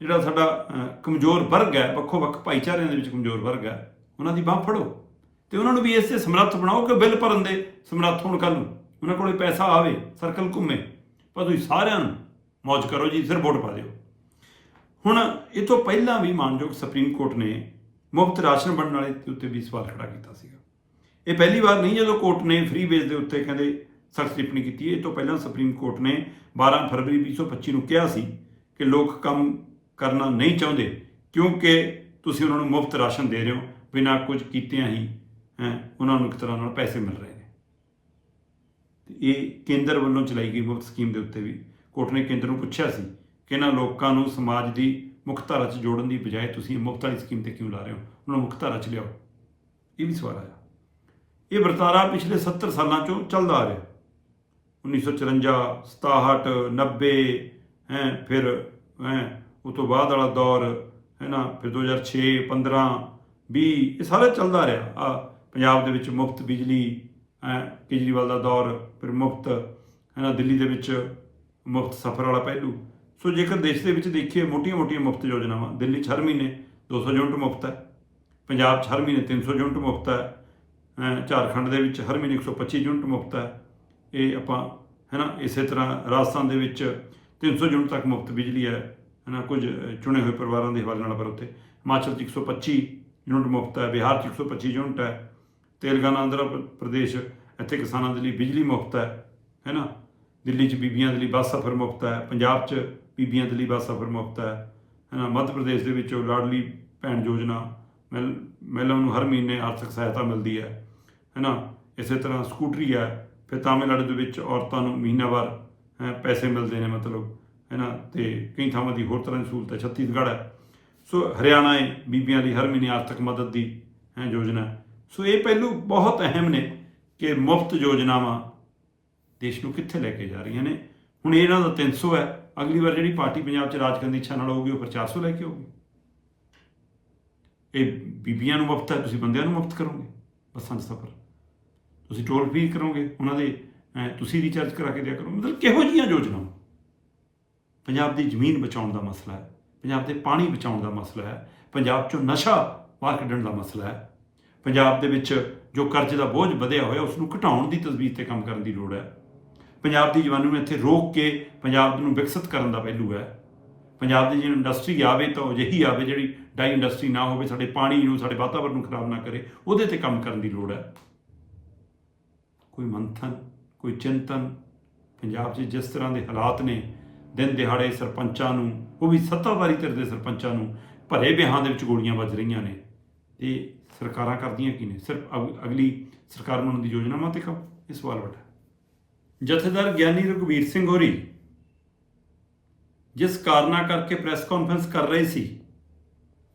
ਜਿਹੜਾ ਸਾਡਾ ਕਮਜ਼ੋਰ ਵਰਗ ਹੈ, ਵੱਖੋ ਵੱਖ ਭਾਈਚਾਰਿਆਂ ਦੇ ਵਿੱਚ ਕਮਜ਼ੋਰ ਵਰਗ ਹੈ, ਉਹਨਾਂ ਦੀ ਬਾਹ ਫੜੋ। ਤੇ ਉਹਨਾਂ ਨੂੰ ਵੀ ਇਸ ਤੇ ਸਮਰੱਥ ਬਣਾਓ ਕਿ ਬਿੱਲ ਭਰਨ ਦੇ ਸਮਰੱਥ ਹੋਣ ਕੱਲ ਨੂੰ। ਉਹਨਾਂ ਕੋਲੇ ਪੈਸਾ ਆਵੇ, ਸਰਕਲ ਘੁੰਮੇ। ਪਰ ਤੁਸੀਂ ਸਾਰਿਆਂ ਨੂੰ ਮौज ਕਰੋ ਜੀ, ਸਿਰ ਵੋਟ ਪਾ ਦਿਓ। ਹੁਣ ਇਹ ਤੋਂ ਪਹਿਲਾਂ ਵੀ ਮਾਨਯੋਗ ਸੁਪਰੀਮ ਕੋਰਟ ਨੇ ਮੁਫਤ ਰਾਸ਼ਨ ਵੰਡਣ ਵਾਲੇ ਦੇ ਉੱਤੇ ਵੀ ਸਵਾਲ ਖੜਾ ਕੀਤਾ ਸੀਗਾ। ਇਹ ਪਹਿਲੀ ਵਾਰ ਨਹੀਂ ਜਦੋਂ ਕੋਰਟ ਨੇ ਫ੍ਰੀ ਬੇਸ ਦੇ ਉੱਤੇ ਕਹਿੰਦੇ ਸਖਤ ਟਿੱਪਣੀ ਕੀਤੀ ਇਹ ਤੋਂ ਪਹਿਲਾਂ ਸੁਪਰੀਮ ਕੋਰਟ ਨੇ 12 ਫਰਵਰੀ 2025 ਨੂੰ ਕਿਹਾ ਸੀ ਕਿ ਲੋਕ ਕੰਮ ਕਰਨਾ ਨਹੀਂ ਚਾਹੁੰਦੇ ਕਿਉਂਕਿ ਤੁਸੀਂ ਉਹਨਾਂ ਨੂੰ ਮੁਫਤ ਰਾਸ਼ਨ ਦੇ ਰਹੇ ਹੋ, ਬਿਨਾਂ ਕੁਝ ਕੀਤਿਆਂ ਹੀ, ਹੈ, ਉਹਨਾਂ ਨੂੰ ਇੱਕ ਤਰ੍ਹਾਂ ਨਾਲ ਪੈਸੇ ਮਿਲ ਰਹੇ ਨੇ। ਤੇ ਇਹ ਕੇਂਦਰ ਵੱਲੋਂ ਚਲਾਈ ਗਈ ਮੁਫਤ ਸਕੀਮ ਦੇ ਉੱਤੇ ਵੀ ਕੋਰਟ ਨੇ ਕੇਂਦਰ ਨੂੰ ਪੁੱਛਿਆ ਸੀ ਕਿ ਇਹਨਾਂ ਲੋਕਾਂ ਨੂੰ ਸਮਾਜ ਦੀ ਮੁੱਖ ਧਾਰਾ 'ਚ ਜੋੜਨ ਦੀ ਬਜਾਏ ਤੁਸੀਂ ਮੁਫਤ ਵਾਲੀ ਸਕੀਮ ਤੇ ਕਿਉਂ ਲਾ ਰਹੇ ਹੋ? ਉਹਨਾਂ ਨੂੰ ਮੁੱਖ ਧਾਰਾ 'ਚ ਲਿਆਓ। ਇਹ ਵੀ ਸਵਾਲ ਆਇਆ। ਇਹ ਵਰਤਾਰਾ ਪਿਛਲੇ 70 ਸਾਲਾਂ ਚੋਂ ਚੱਲਦਾ ਆ ਰਿਹਾ। 1954 67 90 ਹੈ, ਫਿਰ, ਹੈ, ਉਹ ਤੋਂ ਬਾਅਦ ਵਾਲਾ ਦੌਰ ਹੈ ਨਾ ਫਿਰ 2006 15 20 ਇਹ ਸਾਰਾ ਚੱਲਦਾ ਰਿਹਾ। ਆ ਪੰਜਾਬ ਦੇ ਵਿੱਚ ਮੁਫਤ ਬਿਜਲੀ, ਹੈ, ਕੇਜਰੀਵਾਲ ਦਾ ਦੌਰ, ਫਿਰ ਮੁਫਤ ਹੈ ਨਾ ਦਿੱਲੀ ਦੇ ਵਿੱਚ ਮੁਫਤ ਸਫ਼ਰ ਵਾਲਾ ਪਹਿਲੂ। ਸੋ ਜੇਕਰ ਦੇਸ਼ ਦੇ ਵਿੱਚ ਦੇਖੀਏ, ਮੋਟੀਆਂ-ਮੋਟੀਆਂ ਮੁਫਤ ਯੋਜਨਾਵਾਂ, ਦਿੱਲੀ 'ਚ ਹਰ ਮਹੀਨੇ 200 ਯੂਨਿਟ ਮੁਫਤ ਹੈ, ਪੰਜਾਬ 'ਚ ਹਰ ਮਹੀਨੇ 300 ਯੂਨਿਟ ਮੁਫਤ ਹੈ ਝਾਰਖੰਡ ਦੇ ਵਿੱਚ ਹਰ ਮਹੀਨੇ 125 ਯੂਨਿਟ ਮੁਫਤ ਹੈ, ਇਹ ਆਪਾਂ, ਹੈ ਨਾ, ਇਸੇ ਤਰ੍ਹਾਂ ਰਾਜਸਥਾਨ ਦੇ ਵਿੱਚ 300 ਯੂਨਿਟ ਤੱਕ ਮੁਫਤ ਬਿਜਲੀ ਹੈ ਹੈ ਨਾ, ਕੁਝ ਚੁਣੇ ਹੋਏ ਪਰਿਵਾਰਾਂ ਦੇ ਹਵਾਲੇ ਨਾਲ ਪਰ ਉੱਥੇ ਹਿਮਾਚਲ 'ਚ 125 ਯੂਨਿਟ ਮੁਫਤ ਹੈ, ਬਿਹਾਰ 'ਚ 125 ਯੂਨਿਟ ਹੈ, ਤੇਲੰਗਾਨਾ, ਆਂਧਰਾ ਪ੍ਰਦੇਸ਼, ਇੱਥੇ ਕਿਸਾਨਾਂ ਦੇ ਲਈ ਬਿਜਲੀ ਮੁਫਤ ਹੈ ਹੈ ਨਾ, ਦਿੱਲੀ 'ਚ ਬੀਬੀਆਂ ਦੇ ਲਈ ਬੱਸ ਸਫ਼ਰ ਮੁਫਤ ਹੈ, ਪੰਜਾਬ 'ਚ ਬੀਬੀਆਂ ਦੇ ਲਈ ਬੱਸ ਸਫ਼ਰ ਮੁਫਤ ਹੈ ਹੈ ਨਾ? ਮੱਧ ਪ੍ਰਦੇਸ਼ ਦੇ ਵਿੱਚੋਂ ਲਾਡਲੀ ਭੈਣ ਯੋਜਨਾ ਮਹਿਲ ਮਹਿਲਾਵਾਂ ਨੂੰ ਹਰ ਮਹੀਨੇ ਆਰਥਿਕ ਸਹਾਇਤਾ ਮਿਲਦੀ ਹੈ ਹੈ ਨਾ? ਇਸੇ ਤਰ੍ਹਾਂ ਸਕੂਟਰੀ ਹੈ, ਫਿਰ ਤਾਮਿਲਨਾਡੂ ਦੇ ਵਿੱਚ ਔਰਤਾਂ ਨੂੰ ਮਹੀਨਾਵਾਰ ਪੈਸੇ ਮਿਲਦੇ ਨੇ ਮਤਲਬ, ਹੈ ਨਾ? ਤੇ ਕਈ ਥਾਵਾਂ ਦੀ ਹੋਰ ਤਰ੍ਹਾਂ ਦੀ ਸਹੂਲਤ ਹੈ, ਛੱਤੀਸਗੜ੍ਹ ਹੈ। ਸੋ ਹਰਿਆਣਾ ਹੈ ਬੀਬੀਆਂ ਲਈ ਹਰ ਮਹੀਨੇ ਆਰਥਿਕ ਮਦਦ ਦੀ, ਹੈ, ਯੋਜਨਾ ਸੋ ਇਹ ਪਹਿਲੂ ਬਹੁਤ ਅਹਿਮ ਨੇ ਕਿ ਮੁਫਤ ਯੋਜਨਾਵਾਂ ਦੇਸ਼ ਨੂੰ ਕਿੱਥੇ ਲੈ ਕੇ ਜਾ ਰਹੀਆਂ ਨੇ। ਹੁਣ ਇਹਨਾਂ ਦਾ 300 ਹੈ ਅਗਲੀ ਵਾਰ ਜਿਹੜੀ ਪਾਰਟੀ ਪੰਜਾਬ 'ਚ ਰਾਜ ਕਰਨ ਦੀ ਇੱਛਾ ਨਾਲ ਹੋਊਗੀ, ਉਹ ਫਿਰ 400 ਲੈ ਕੇ ਆਊਗੀ। ਇਹ ਬੀਬੀਆਂ ਨੂੰ ਮੁਫਤ ਹੈ, ਤੁਸੀਂ ਬੰਦਿਆਂ ਨੂੰ ਮੁਫਤ ਕਰੋਗੇ ਬੱਸਾਂ 'ਚ ਸਫ਼ਰ। ਤੁਸੀਂ ਟੋਲ ਫੀ ਕਰੋਗੇ, ਉਹਨਾਂ ਦੇ ਤੁਸੀਂ ਰੀਚਾਰਜ ਕਰਾ ਕੇ ਦਿਆ ਕਰੋ ਮਤਲਬ ਕਿਹੋ ਜੀਆਂ ਯੋਜਨਾਵਾਂ? ਪੰਜਾਬ ਦੀ ਜ਼ਮੀਨ ਬਚਾਉਣ ਦਾ ਮਸਲਾ ਹੈ, ਪੰਜਾਬ ਦੇ ਪਾਣੀ ਬਚਾਉਣ ਦਾ ਮਸਲਾ ਹੈ, ਪੰਜਾਬ 'ਚੋਂ ਨਸ਼ਾ ਬਾਹਰ ਕੱਢਣ ਦਾ ਮਸਲਾ ਹੈ, ਪੰਜਾਬ ਦੇ ਵਿੱਚ ਜੋ ਕਰਜ਼ੇ ਦਾ ਬੋਝ ਵਧਿਆ ਹੋਇਆ ਉਸ ਨੂੰ ਘਟਾਉਣ ਦੀ ਤਜਵੀਜ਼ ਤੇ ਕੰਮ ਕਰਨ ਦੀ ਲੋੜ ਹੈ। ਪੰਜਾਬ ਦੀ ਜਵਾਨੀ ਨੂੰ ਇੱਥੇ ਰੋਕ ਕੇ ਪੰਜਾਬ ਨੂੰ ਵਿਕਸਿਤ ਕਰਨ ਦਾ ਪਹਿਲੂ ਹੈ। ਪੰਜਾਬ ਦੀ ਜਿਹੜੀ ਇੰਡਸਟਰੀ ਆਵੇ ਤਾਂ ਉਹ ਅਜਿਹੀ ਆਵੇ ਜਿਹੜੀ ਡਾਈ ਇੰਡਸਟਰੀ ਨਾ ਹੋਵੇ, ਸਾਡੇ ਪਾਣੀ ਨੂੰ, ਸਾਡੇ ਵਾਤਾਵਰਣ ਨੂੰ ਖਰਾਬ ਨਾ ਕਰੇ, ਉਹਦੇ ਤੇ ਕੰਮ ਕਰਨ ਦੀ ਲੋੜ ਹੈ। ਕੋਈ ਮੰਥਨ, ਕੋਈ ਚਿੰਤਨ, ਪੰਜਾਬ 'ਚ ਜਿਸ ਤਰ੍ਹਾਂ ਦੇ ਹਾਲਾਤ ਨੇ, ਦਿਨ ਦਿਹਾੜੇ ਸਰਪੰਚਾਂ ਨੂੰ, ਉਹ ਵੀ ਸੱਤਾਵਾਰੀ ਧਿਰ ਦੇ ਸਰਪੰਚਾਂ ਨੂੰ ਭਰੇ ਵਿਆਹਾਂ ਦੇ ਵਿੱਚ ਗੋਲੀਆਂ ਵੱਜ ਰਹੀਆਂ ਨੇ। ਇਹ ਸਰਕਾਰਾਂ ਕਰਦੀਆਂ ਕੀ ਨੇ? ਸਿਰਫ ਅਗ- ਅਗਲੀ ਸਰਕਾਰ ਬਣਾਉਣ ਦੀ ਯੋਜਨਾਵਾਂ ਤੇ ਕੰਮ ਇਹ ਸਵਾਲ ਵੱਡਾ ਜਥੇਦਾਰ ਗਿਆਨੀ ਰਘਵੀਰ ਸਿੰਘ ਹੋਰੀ, ਜਿਸ ਕਾਰਨਾ ਕਰਕੇ ਪ੍ਰੈਸ ਕਾਨਫਰੰਸ ਕਰ ਰਹੇ ਸੀ